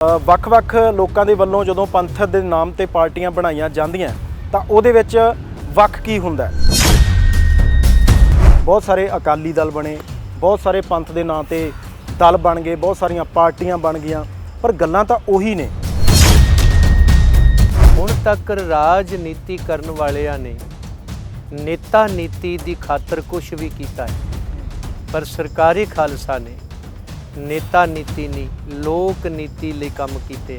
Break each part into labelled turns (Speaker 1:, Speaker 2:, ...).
Speaker 1: ਵੱਖ-ਵੱਖ ਲੋਕਾਂ ਦੇ ਵੱਲੋਂ ਜਦੋਂ ਪੰਥ ਦੇ ਨਾਮ ਤੇ ਪਾਰਟੀਆਂ ਬਣਾਈਆਂ ਜਾਂਦੀਆਂ, ਤਾਂ ਉਹਦੇ ਵਿੱਚ ਵੱਖ ਕੀ ਹੁੰਦਾ ਬਹੁਤ ਸਾਰੇ ਅਕਾਲੀ ਦਲ ਬਣੇ, ਬਹੁਤ ਸਾਰੇ ਪੰਥ ਦੇ ਨਾਂ ਤੇ ਦਲ ਬਣ ਗਏ, ਬਹੁਤ ਸਾਰੀਆਂ ਪਾਰਟੀਆਂ ਬਣ ਗਈਆਂ, ਪਰ ਗੱਲਾਂ ਤਾਂ ਉਹੀ ਨੇ।
Speaker 2: ਹੁਣ ਤੱਕ ਰਾਜਨੀਤੀ ਕਰਨ ਵਾਲਿਆਂ ਨੇ ਨੇਤਾ ਨੀਤੀ ਦੀ ਖਾਤਰ ਕੁਝ ਵੀ ਕੀਤਾ ਹੈ, ਪਰ ਸਰਕਾਰੀ ਖਾਲਸਾ ਨੇ ਨੇਤਾ ਨੀਤੀ ਨਹੀਂ ਲੋਕ ਨੀਤੀ ਲਈ ਕੰਮ ਕੀਤੇ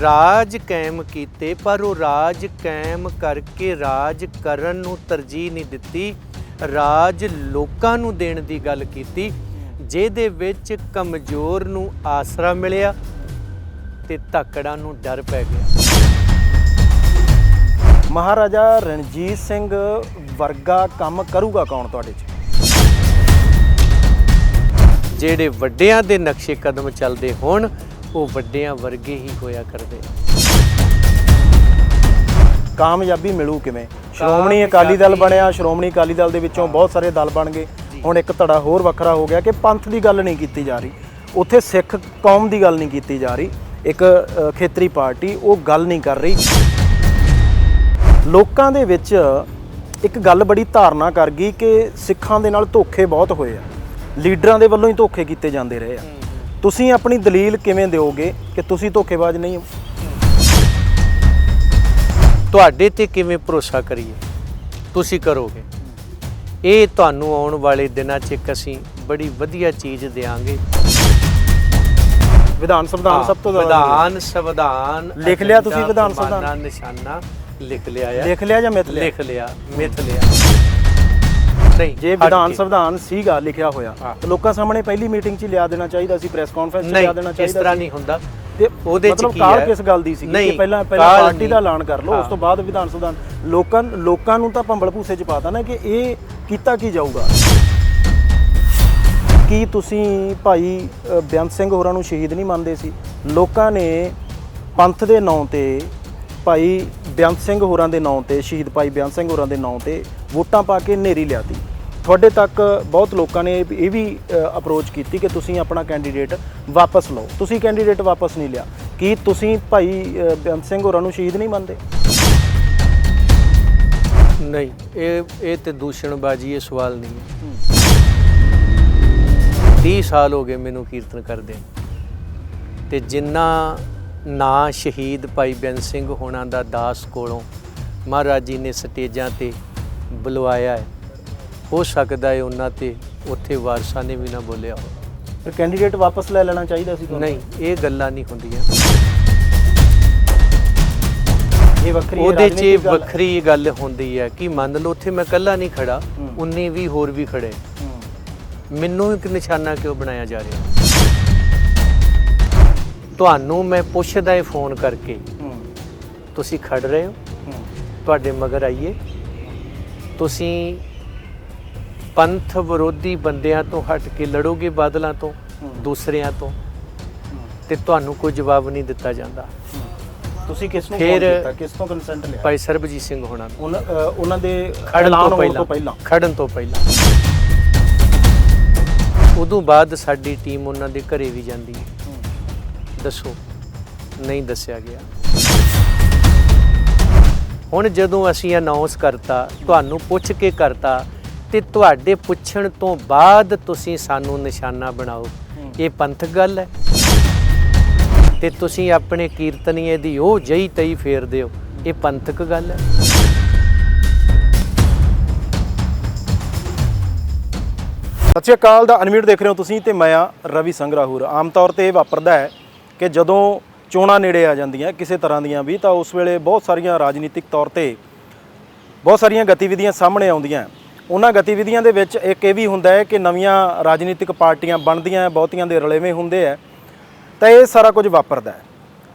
Speaker 2: ਰਾਜ ਕਾਇਮ ਕੀਤੇ, ਪਰ ਉਹ ਰਾਜ ਕਾਇਮ ਕਰਕੇ ਰਾਜ ਕਰਨ ਨੂੰ ਤਰਜੀਹ ਨਹੀਂ ਦਿੱਤੀ। ਰਾਜ ਲੋਕਾਂ ਨੂੰ ਦੇਣ ਦੀ ਗੱਲ ਕੀਤੀ, ਜਿਹਦੇ ਵਿੱਚ ਕਮਜ਼ੋਰ ਨੂੰ ਆਸਰਾ ਮਿਲਿਆ ਤੇ ਧੱਕੜਾਂ ਨੂੰ ਡਰ ਪੈ ਗਿਆ।
Speaker 1: ਮਹਾਰਾਜਾ ਰਣਜੀਤ ਸਿੰਘ ਵਰਗਾ ਕੰਮ ਕਰੂਗਾ ਕੌਣ ਤੁਹਾਡੇ 'ਚ?
Speaker 2: ਜਿਹੜੇ ਵੱਡਿਆਂ ਦੇ ਨਕਸ਼ੇ ਕਦਮ ਚੱਲਦੇ ਹੋਣ ਉਹ ਵੱਡਿਆਂ ਵਰਗੇ ਹੀ ਹੋਇਆ ਕਰਦੇ।
Speaker 1: ਕਾਮਯਾਬੀ ਮਿਲੂ ਕਿਵੇਂ? ਸ਼੍ਰੋਮਣੀ ਅਕਾਲੀ ਦਲ ਬਣਿਆ ਸ਼੍ਰੋਮਣੀ ਅਕਾਲੀ ਦਲ ਦੇ ਵਿੱਚੋਂ ਬਹੁਤ ਸਾਰੇ ਦਲ ਬਣ ਗਏ। ਹੁਣ ਇੱਕ ਧੜਾ ਹੋਰ ਵੱਖਰਾ ਹੋ ਗਿਆ ਕਿ ਪੰਥ ਦੀ ਗੱਲ ਨਹੀਂ ਕੀਤੀ ਜਾ ਰਹੀ। ਉੱਥੇ ਸਿੱਖ ਕੌਮ ਦੀ ਗੱਲ ਨਹੀਂ ਕੀਤੀ ਜਾ ਰਹੀ। ਇੱਕ ਖੇਤਰੀ ਪਾਰਟੀ ਉਹ ਗੱਲ ਨਹੀਂ ਕਰ ਰਹੀ। ਲੋਕਾਂ ਦੇ ਵਿੱਚ ਇੱਕ ਗੱਲ ਬੜੀ ਧਾਰਨਾ ਕਰ ਗਈ ਕਿ ਸਿੱਖਾਂ ਦੇ ਨਾਲ ਧੋਖੇ ਬਹੁਤ ਹੋਏ ਆ। ਲੀਡਰਾਂ ਦੇ ਵੱਲੋਂ ਹੀ ਧੋਖੇ ਕੀਤੇ ਜਾਂਦੇ ਰਹੇ ਆ। ਤੁਸੀਂ ਆਪਣੀ ਦਲੀਲ ਕਿਵੇਂ ਦਿਓਗੇ ਕਿ ਤੁਸੀਂ ਧੋਖੇਬਾਜ਼ ਨਹੀਂ ਹੋ?
Speaker 2: ਤੁਹਾਡੇ ਤੇ ਕਿਵੇਂ ਭਰੋਸਾ ਕਰੀਏ? ਤੁਸੀਂ ਕਰੋਗੇ। ਇਹ ਤੁਹਾਨੂੰ ਆਉਣ ਵਾਲੇ ਦਿਨਾਂ 'ਚ ਇੱਕ ਅਸੀਂ ਬੜੀ ਵਧੀਆ ਚੀਜ਼ ਦੇਾਂਗੇ
Speaker 1: ਵਿਧਾਨ ਸੰਵਿਧਾਨ ਸਭ ਤੋਂ ਜ਼ਿਆਦਾ
Speaker 2: ਵਿਧਾਨ ਸੰਵਿਧਾਨ
Speaker 1: ਲਿਖ ਲਿਆ ਤੁਸੀਂ ਵਿਧਾਨ ਸੰਵਿਧਾਨ?
Speaker 2: ਨਿਸ਼ਾਨਾ ਲਿਖ ਲਿਆ ਆ।
Speaker 1: ਲਿਖ ਲਿਆ ਜਾਂ ਮਿਥ ਲਿਆ?
Speaker 2: ਲਿਖ ਲਿਆ ਮਿਥ ਲਿਆ। ਨਹੀਂ
Speaker 1: ਜੇ ਵਿਧਾਨ। ਸੰਵਿਧਾਨ ਸੀਗਾ ਲਿਖਿਆ ਹੋਇਆ। ਤਾਂ ਲੋਕਾਂ ਸਾਹਮਣੇ ਪਹਿਲੀ ਮੀਟਿੰਗ 'ਚ ਲਿਆ ਦੇਣਾ ਚਾਹੀਦਾ ਸੀ ਪ੍ਰੈਸ ਕਾਨਫਰੰਸ 'ਚ ਲਿਆ ਦੇਣਾ
Speaker 2: ਨਹੀਂ ਇਸ
Speaker 1: ਚਾਹੀਦਾ
Speaker 2: ਤਰ੍ਹਾਂ। ਨਹੀਂ ਹੁੰਦਾ
Speaker 1: ਤੇ
Speaker 2: ਉਹਦੇ 'ਚ
Speaker 1: ਮਤਲਬ
Speaker 2: ਕੀ
Speaker 1: ਕਾਲ
Speaker 2: ਹੈ?
Speaker 1: ਕਿਸ ਗੱਲ ਦੀ ਸੀ ਕਿ ਪਹਿਲਾਂ ਪਹਿਲਾਂ ਪਾਰਟੀ ਦਾ। ਐਲਾਨ ਕਰ ਲਓ ਉਸ। ਤੋਂ ਬਾਅਦ ਵਿਧਾਨ ਸੰਵਿਧਾਨ ਲੋਕਾਂ ਲੋਕਾਂ ਨੂੰ ਤਾਂ ਭੰਬਲ ਭੂਸੇ 'ਚ ਪਾਤਾ ਨਾ ਕਿ ਇਹ ਕੀਤਾ ਕੀ ਜਾਊਗਾ ਕੀ ਤੁਸੀਂ ਭਾਈ ਅ, ਬੇਅੰਤ ਸਿੰਘ ਹੋਰਾਂ ਨੂੰ ਸ਼ਹੀਦ ਨਹੀਂ ਮੰਨਦੇ ਸੀ ਲੋਕਾਂ ਨੇ ਪੰਥ ਦੇ ਨਾਂ ਤੇ ਭਾਈ ਬੇਅੰਤ ਸਿੰਘ ਹੋਰਾਂ ਦੇ ਨਾਂ ਤੇ ਸ਼ਹੀਦ ਭਾਈ ਬੇਅੰਤ ਸਿੰਘ ਹੋਰਾਂ ਦੇ ਨਾਂ ਤੇ ਵੋਟਾਂ ਪਾ ਕੇ ਨੇਰੀ ਲਿਆਤੀ ਤੁਹਾਡੇ ਤੱਕ ਬਹੁਤ ਲੋਕਾਂ ਨੇ ਇਹ ਵੀ ਅਪਰੋਚ ਕੀਤੀ ਕਿ ਤੁਸੀਂ ਆਪਣਾ ਕੈਂਡੀਡੇਟ ਵਾਪਸ ਲਓ। ਤੁਸੀਂ ਕੈਂਡੀਡੇਟ ਵਾਪਸ ਨਹੀਂ ਲਿਆ। ਕੀ ਤੁਸੀਂ ਭਾਈ ਬੇਅੰਤ ਸਿੰਘ ਹੋਰਾਂ ਨੂੰ ਸ਼ਹੀਦ ਨਹੀਂ ਮੰਨਦੇ?
Speaker 2: ਨਹੀਂ, ਇਹ ਇਹ ਤੇ ਦੂਸ਼ਣਬਾਜ਼ੀ, ਇਹ ਸਵਾਲ ਨਹੀਂ ਹੈ। 30 ਸਾਲ ਹੋ ਗਏ ਮੈਨੂੰ ਕੀਰਤਨ ਕਰਦੇ ਤੇ ਜਿੰਨਾ ਨਾਂ ਸ਼ਹੀਦ ਭਾਈ ਬੇਅੰਤ ਸਿੰਘ ਹੋਣਾ ਦਾ ਦਾਸ ਕੋਲੋਂ ਮਹਾਰਾਜ ਜੀ ਨੇ ਸਟੇਜਾਂ ਤੇ ਬੁਲਵਾਇਆ ਹੈ। ਹੋ ਸਕਦਾ ਹੈ ਉਹਨਾਂ ਤੇ ਉੱਥੇ ਵਾਰਸਾਂ ਨੇ ਵੀ ਨਾ ਬੋਲਿਆ ਹੋ
Speaker 1: ਫਿਰ ਕੈਂਡੀਡੇਟ ਵਾਪਸ ਲੈ ਲੈਣਾ ਚਾਹੀਦਾ ਸੀ ਤੁਹਾਨੂੰ?
Speaker 2: ਨਹੀਂ ਇਹ ਗੱਲਾਂ ਨਹੀਂ ਹੁੰਦੀਆਂ।
Speaker 1: ਇਹ ਵੱਖਰੀ
Speaker 2: ਉਹਦੇ 'ਚ
Speaker 1: ਰਾਜਨੀਤਿਕ ਗੱਲ ਹੈ।
Speaker 2: ਵੱਖਰੀ ਗੱਲ ਹੁੰਦੀ ਹੈ ਕਿ ਮੰਨ ਲਓ ਉੱਥੇ ਮੈਂ ਇਕੱਲਾ ਨਹੀਂ ਖੜਾ
Speaker 1: ਹੂੰ।
Speaker 2: 19 ਵੀ ਹੋਰ ਵੀ ਖੜੇ।
Speaker 1: ਹੂੰ।
Speaker 2: ਮੈਨੂੰ ਇੱਕ ਨਿਸ਼ਾਨਾ ਕਿਉਂ ਬਣਾਇਆ ਜਾ ਰਿਹਾ? ਤੁਹਾਨੂੰ ਮੈਂ ਪੁੱਛਦਾ ਇਹ ਫੋਨ ਕਰਕੇ।
Speaker 1: ਹੂੰ।
Speaker 2: ਤੁਸੀਂ ਖੜ ਰਹੇ ਹੋ?
Speaker 1: ਹੂੰ।
Speaker 2: ਤੁਹਾਡੇ ਮਗਰ ਆਈਏ। ਤੁਸੀਂ ਪੰਥ ਵਿਰੋਧੀ ਬੰਦਿਆਂ ਤੋਂ ਹਟ ਕੇ ਲੜੋਗੇ ਬਾਦਲਾਂ ਤੋਂ। ਦੂਸਰਿਆਂ ਤੋਂ। ਤੇ ਤੁਹਾਨੂੰ ਕੋਈ ਜਵਾਬ ਨਹੀਂ ਦਿੱਤਾ ਜਾਂਦਾ।
Speaker 1: ਤੁਸੀਂ ਕਿਸ ਨੂੰ
Speaker 2: ਫਿਰ-
Speaker 1: ਫੋਨ ਕੀਤਾ? ਕਿਸ ਤੋਂ ਕੰਸੈਂਟ ਲਿਆ?
Speaker 2: ਭਾਈ ਸਰਬਜੀਤ ਸਿੰਘ ਹੋਣਾ
Speaker 1: ਉਹਨਾਂ ਦੇ
Speaker 2: ਖੜਨ
Speaker 1: ਐਲਾਨ
Speaker 2: ਤੋਂ ਪਹਿਲਾਂ। ਖੜਨ ਤੋਂ ਪਹਿਲਾਂ। ਉਦੋਂ ਬਾਅਦ ਸਾਡੀ ਟੀਮ ਉਹਨਾਂ ਦੇ ਘਰੇ ਵੀ ਜਾਂਦੀ ਹੈ।
Speaker 1: ਹੂੰ।
Speaker 2: ਦੱਸੋ ਨਹੀਂ ਦੱਸਿਆ ਗਿਆ। ਹੁਣ ਜਦੋਂ ਅਸੀਂ ਅਨਾਉਂਸ ਕਰਤਾ ਤੁਹਾਨੂੰ ਪੁੱਛ ਕੇ ਕਰਤਾ ਤੇ ਤੁਹਾਡੇ ਪੁੱਛਣ ਤੋਂ ਬਾਅਦ ਤੁਸੀਂ ਸਾਨੂੰ ਨਿਸ਼ਾਨਾ ਬਣਾਓ। ਇਹ ਪੰਥਕ ਗੱਲ ਹੈ। ਤੇ ਤੁਸੀਂ ਆਪਣੇ ਕੀਰਤਨੀਏ ਦੀ ਉਹ ਜਈ ਤਈ ਫੇਰਦੇ ਹੋ। ਇਹ ਪੰਥਕ ਗੱਲ ਹੈ।
Speaker 1: ਸਤਿ ਸ਼੍ਰੀ ਅਕਾਲ ਦਾ ਅਨਮਿਊਟ ਦੇਖ ਰਹੇ ਹੋ ਤੁਸੀਂ ਤੇ ਮੈਂ ਆ ਰਵੀ ਸੰਗਰਾਹੂਰ। ਆਮ ਤੌਰ ਤੇ ਇਹ ਵਾਪਰਦਾ ਹੈ ਕਿ ਜਦੋਂ ਚੋਣਾਂ ਨੇੜੇ ਆ ਜਾਂਦੀਆਂ ਕਿਸੇ ਤਰ੍ਹਾਂ ਦੀਆਂ ਵੀ ਤਾਂ ਉਸ ਵੇਲੇ ਬਹੁਤ ਸਾਰੀਆਂ ਰਾਜਨੀਤਿਕ ਤੌਰ ਤੇ ਬਹੁਤ ਸਾਰੀਆਂ ਗਤੀਵਿਧੀਆਂ ਸਾਹਮਣੇ ਆਉਂਦੀਆਂ। ਉਹਨਾਂ ਗਤੀਵਿਧੀਆਂ ਦੇ ਵਿੱਚ ਇੱਕ ਇਹ ਵੀ ਹੁੰਦਾ ਹੈ ਕਿ ਨਵੀਆਂ ਰਾਜਨੀਤਿਕ ਪਾਰਟੀਆਂ ਬਣਦੀਆਂ ਹੈ, ਬਹੁਤੀਆਂ ਦੇ ਰਲੇਵੇਂ ਹੁੰਦੇ ਆ ਤਾਂ ਇਹ ਸਾਰਾ ਕੁਝ ਵਾਪਰਦਾ ਹੈ।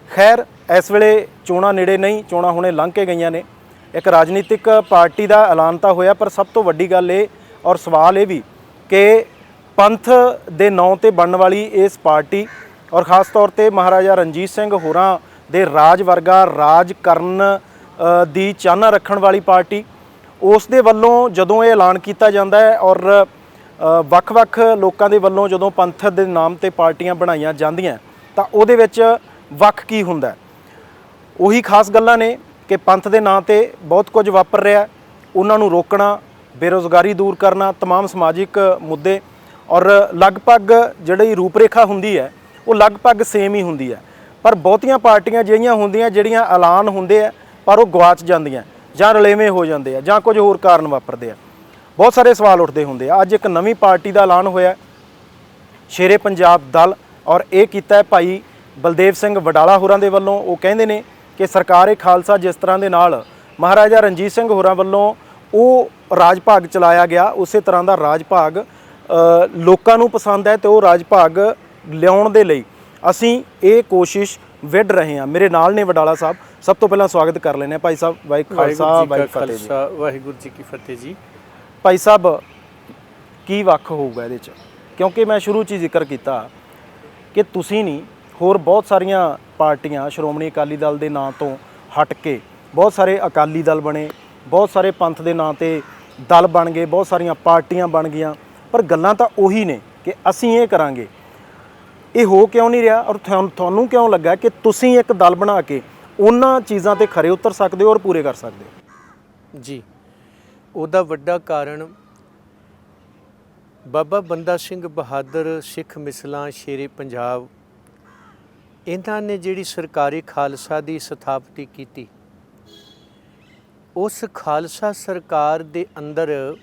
Speaker 1: ਖੈਰ ਇਸ ਵੇਲੇ ਚੋਣਾਂ ਨੇੜੇ ਨਹੀਂ ਚੋਣਾਂ ਹੁਣੇ ਲੰਘ ਕੇ ਗਈਆਂ ਨੇ। ਇੱਕ ਰਾਜਨੀਤਿਕ ਪਾਰਟੀ ਦਾ ਐਲਾਨ ਤਾਂ ਹੋਇਆ ਪਰ ਸਭ ਤੋਂ ਵੱਡੀ ਗੱਲ ਇਹ ਔਰ ਸਵਾਲ ਇਹ ਵੀ ਕਿ ਪੰਥ ਦੇ ਨਾਂ ਤੇ ਬਣਨ ਵਾਲੀ ਇਸ ਪਾਰਟੀ ਔਰ ਖਾਸ ਤੌਰ ਤੇ ਮਹਾਰਾਜਾ ਰਣਜੀਤ ਸਿੰਘ ਹੋਰਾਂ ਦੇ ਰਾਜ ਵਰਗਾ ਰਾਜ ਕਰਨ ਦੀ ਚਾਹਨਾ ਰੱਖਣ ਵਾਲੀ ਪਾਰਟੀ ਉਸ ਦੇ ਵੱਲੋਂ ਜਦੋਂ ਇਹ ਐਲਾਨ ਕੀਤਾ ਜਾਂਦਾ ਹੈ ਔਰ ਅ, ਵੱਖ-ਵੱਖ ਲੋਕਾਂ ਦੇ ਵੱਲੋਂ ਜਦੋਂ ਪੰਥ ਦੇ ਨਾਮ ਤੇ ਪਾਰਟੀਆਂ ਬਣਾਈਆਂ ਜਾਂਦੀਆਂ ਤਾਂ ਉਹਦੇ ਵਿੱਚ ਵੱਖ ਕੀ ਹੁੰਦਾ ਹੈ? ਉਹੀ ਖਾਸ ਗੱਲਾਂ ਨੇ ਕਿ ਪੰਥ ਦੇ ਨਾਂ ਤੇ ਬਹੁਤ ਕੁਝ ਵਾਪਰ ਰਿਹਾ ਹੈ। ਉਹਨਾਂ ਨੂੰ ਰੋਕਣਾ ਬੇਰੋਜ਼ਗਾਰੀ ਦੂਰ ਕਰਨਾ तमाम ਸਮਾਜਿਕ ਮੁੱਦੇ ਔਰ ਲਗਭਗ ਜਿਹੜੀ ਰੂਪਰੇਖਾ ਹੁੰਦੀ ਹੈ ਉਹ ਲਗਭਗ ਸੇਮ ਹੀ ਹੁੰਦੀ ਹੈ ਪਰ ਬਹੁਤੀਆਂ ਪਾਰਟੀਆਂ ਜਿਹੜੀਆਂ ਹੁੰਦੀਆਂ ਜਿਹੜੀਆਂ ਐਲਾਨ ਹੁੰਦੇ ਆ ਪਰ ਉਹ ਗਵਾਚ ਜਾਂਦੀਆਂ ਜਾਂ ਰਲੇਵੇਂ ਹੋ ਜਾਂਦੇ ਆ ਜਾਂ ਕੁਝ ਹੋਰ ਕਾਰਨ ਵਾਪਰਦੇ ਆ। ਬਹੁਤ ਸਾਰੇ ਸਵਾਲ ਉੱਠਦੇ ਹੁੰਦੇ ਆ। ਅੱਜ ਇੱਕ ਨਵੀਂ ਪਾਰਟੀ ਦਾ ਐਲਾਨ ਹੋਇਆ ਸ਼ੇਰੇ ਪੰਜਾਬ ਦਲ ਔਰ ਇਹ ਕੀਤਾ ਹੈ ਭਾਈ ਬਲਦੇਵ ਸਿੰਘ ਵਡਾਲਾ ਹੋਰਾਂ ਦੇ ਵੱਲੋਂ। ਉਹ ਕਹਿੰਦੇ ਨੇ ਕਿ ਸਰਕਾਰ ਸਰਕਾਰੇ ਖਾਲਸਾ ਜਿਸ ਤਰ੍ਹਾਂ ਦੇ ਨਾਲ ਮਹਾਰਾਜਾ ਰਣਜੀਤ ਸਿੰਘ ਹੋਰਾਂ ਵੱਲੋਂ ਉਹ ਰਾਜ ਭਾਗ ਚਲਾਇਆ ਗਿਆ। ਉਸੇ ਤਰ੍ਹਾਂ ਦਾ ਰਾਜ ਭਾਗ ਲੋਕਾਂ ਨੂੰ ਪਸੰਦ ਹੈ ਤੇ ਉਹ ਰਾਜ ਭਾਗ ਲਿਆਉਣ ਦੇ ਲਈ। ਅਸੀਂ ਇਹ ਕੋਸ਼ਿਸ਼ ਵਿੱਢ ਰਹੇ ਹਾਂ। ਮੇਰੇ ਨਾਲ ਨੇ ਵਡਾਲਾ ਸਾਹਿਬ। ਸਭ ਤੋਂ ਪਹਿਲਾਂ ਸਵਾਗਤ ਕਰ ਹਾਂ ਭਾਈ ਸਾਹਿਬ ਵਾਹਿ ਖਾਲਸਾ ਵਾਹਿ ਫਤਿਹ ਜੀ।
Speaker 2: ਵਾਹਿਗੁਰੂ ਜੀ ਕੀ ਫਤਿਹ ਜੀ।
Speaker 1: ਭਾਈ ਸਾਹਿਬ ਕੀ ਵੱਖ ਹੋਊਗਾ ਇਹਦੇ 'ਚ? ਕਿਉਂਕਿ ਮੈਂ ਸ਼ੁਰੂ 'ਚ ਹੀ ਜ਼ਿਕਰ ਕੀਤਾ ਕਿ ਤੁਸੀਂ ਨਹੀਂ ਹੋਰ ਬਹੁਤ ਸਾਰੀਆਂ ਪਾਰਟੀਆਂ ਸ਼੍ਰੋਮਣੀ ਅਕਾਲੀ ਦਲ ਦੇ ਨਾਂ ਤੋਂ ਹਟ ਕੇ ਬਹੁਤ ਸਾਰੇ ਅਕਾਲੀ ਦਲ ਬਣੇ ਬਹੁਤ ਸਾਰੇ ਪੰਥ ਦੇ ਨਾਂ ਤੇ ਦਲ ਬਣ ਗਏ ਬਹੁਤ ਸਾਰੀਆਂ ਪਾਰਟੀਆਂ ਬਣ ਗਈਆਂ। ਪਰ ਗੱਲਾਂ ਤਾਂ ਉਹੀ ਨੇ ਕਿ ਅਸੀਂ ਇਹ ਕਰਾਂਗੇ ਇਹ ਹੋ ਕਿਉਂ ਨਹੀਂ ਰਿਹਾ ਔਰ ਤੁਹਾਨੂੰ ਕਿਉਂ ਲੱਗਾ ਕਿ ਤੁਸੀਂ ਇੱਕ ਦਲ ਬਣਾ ਕੇ ਉਹਨਾਂ ਚੀਜ਼ਾਂ ਤੇ ਖਰੇ ਉਤਰ ਸਕਦੇ ਹੋ ਔਰ ਪੂਰੇ ਕਰ ਸਕਦੇ ਹੋ?
Speaker 2: ਜੀ, ਉਹਦਾ ਵੱਡਾ ਕਾਰਨ ਬਾਬਾ ਬੰਦਾ ਸਿੰਘ ਬਹਾਦਰ, ਸਿੱਖ ਮਿਸਲਾਂ, ਸ਼ੇਰੇ ਪੰਜਾਬ, ਇਹਨਾਂ ਨੇ ਜਿਹੜੀ ਸਰਕਾਰੀ ਖਾਲਸਾ ਦੀ ਸਥਾਪਤੀ ਕੀਤੀ, ਉਸ ਖਾਲਸਾ ਸਰਕਾਰ ਦੇ ਅੰਦਰ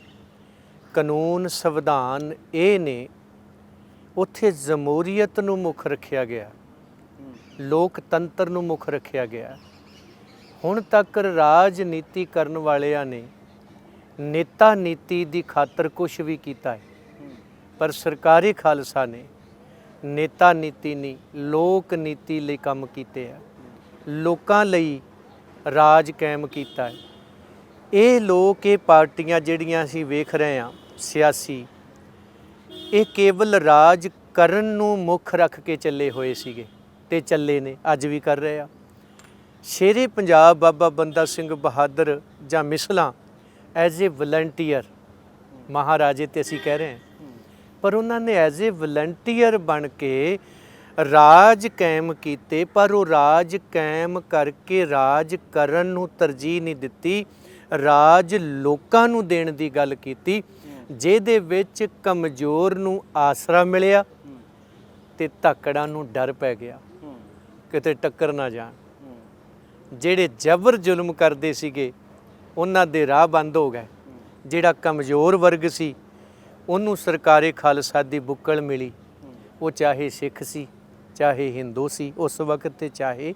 Speaker 2: ਕਾਨੂੰਨ, ਸੰਵਿਧਾਨ ਇਹ ਨੇ ਉੱਥੇ ਜਮਹੂਰੀਅਤ ਨੂੰ ਮੁੱਖ ਰੱਖਿਆ ਗਿਆ। ਲੋਕਤੰਤਰ ਨੂੰ ਮੁੱਖ ਰੱਖਿਆ ਗਿਆ। ਹੁਣ ਤੱਕ ਰਾਜਨੀਤੀ ਕਰਨ ਵਾਲਿਆਂ ਨੇ ਨੇਤਾ ਨੀਤੀ ਦੀ ਖਾਤਰ ਕੁਝ ਵੀ ਕੀਤਾ ਹੈ। ਪਰ ਸਰਕਾਰੀ ਖਾਲਸਾ ਨੇ ਨੇਤਾ ਨੀਤੀ ਨਹੀਂ, ਲੋਕ ਨੀਤੀ ਲਈ ਕੰਮ ਕੀਤੇ ਆ। ਲੋਕਾਂ ਲਈ ਰਾਜ ਕਾਇਮ ਕੀਤਾ ਹੈ। ਇਹ ਲੋਕ, ਇਹ ਪਾਰਟੀਆਂ ਜਿਹੜੀਆਂ ਅਸੀਂ ਵੇਖ ਰਹੇ ਹਾਂ, ਸਿਆਸੀ ਇਹ ਕੇਵਲ ਰਾਜ ਕਰਨ ਨੂੰ ਮੁੱਖ ਰੱਖ ਕੇ ਚੱਲੇ ਹੋਏ ਸੀਗੇ ਤੇ ਚੱਲੇ ਨੇ, ਅੱਜ ਵੀ ਕਰ ਰਹੇ ਆ। ਸ਼ੇਰੇ ਪੰਜਾਬ ਬਾਬਾ ਬੰਦਾ ਸਿੰਘ ਬਹਾਦਰ ਜਾਂ ਮਿਸਲਾਂ ਐਜ਼ ਏ ਵਲੰਟੀਅਰ ਮਹਾਰਾਜੇ ਤੇ ਅਸੀਂ ਕਹਿ ਰਹੇ ਹਾਂ। ਪਰ ਉਹਨਾਂ ਨੇ ਐਜ਼ ਏ ਵਲੰਟੀਅਰ ਬਣ ਕੇ ਰਾਜ ਕਾਇਮ ਕੀਤੇ, ਪਰ ਉਹ ਰਾਜ ਕਾਇਮ ਕਰਕੇ ਰਾਜ ਕਰਨ ਨੂੰ ਤਰਜੀਹ ਨਹੀਂ ਦਿੱਤੀ, ਰਾਜ ਲੋਕਾਂ ਨੂੰ ਦੇਣ ਦੀ ਗੱਲ ਕੀਤੀ। ਜਿਹਦੇ ਵਿੱਚ ਕਮਜ਼ੋਰ ਨੂੰ ਆਸਰਾ ਮਿਲਿਆ ਤੇ ਧੱਕੜਾਂ ਨੂੰ ਡਰ ਪੈ ਗਿਆ। ਕਿਤੇ ਟੱਕਰ ਨਾ ਜਾਣ। ਜਿਹੜੇ ਜ਼ਬਰ ਜ਼ੁਲਮ ਕਰਦੇ ਸੀਗੇ, ਉਹਨਾਂ ਦੇ ਰਾਹ ਬੰਦ ਹੋ ਗਏ। ਜਿਹੜਾ ਕਮਜ਼ੋਰ ਵਰਗ ਸੀ, ਉਹਨੂੰ ਸਰਕਾਰੀ ਖਾਲਸਾ ਦੀ ਬੁੱਕਲ ਮਿਲੀ। ਉਹ ਚਾਹੇ ਸਿੱਖ ਸੀ, ਚਾਹੇ ਹਿੰਦੂ ਸੀ, ਉਸ ਵਕਤ ਤੇ ਚਾਹੇ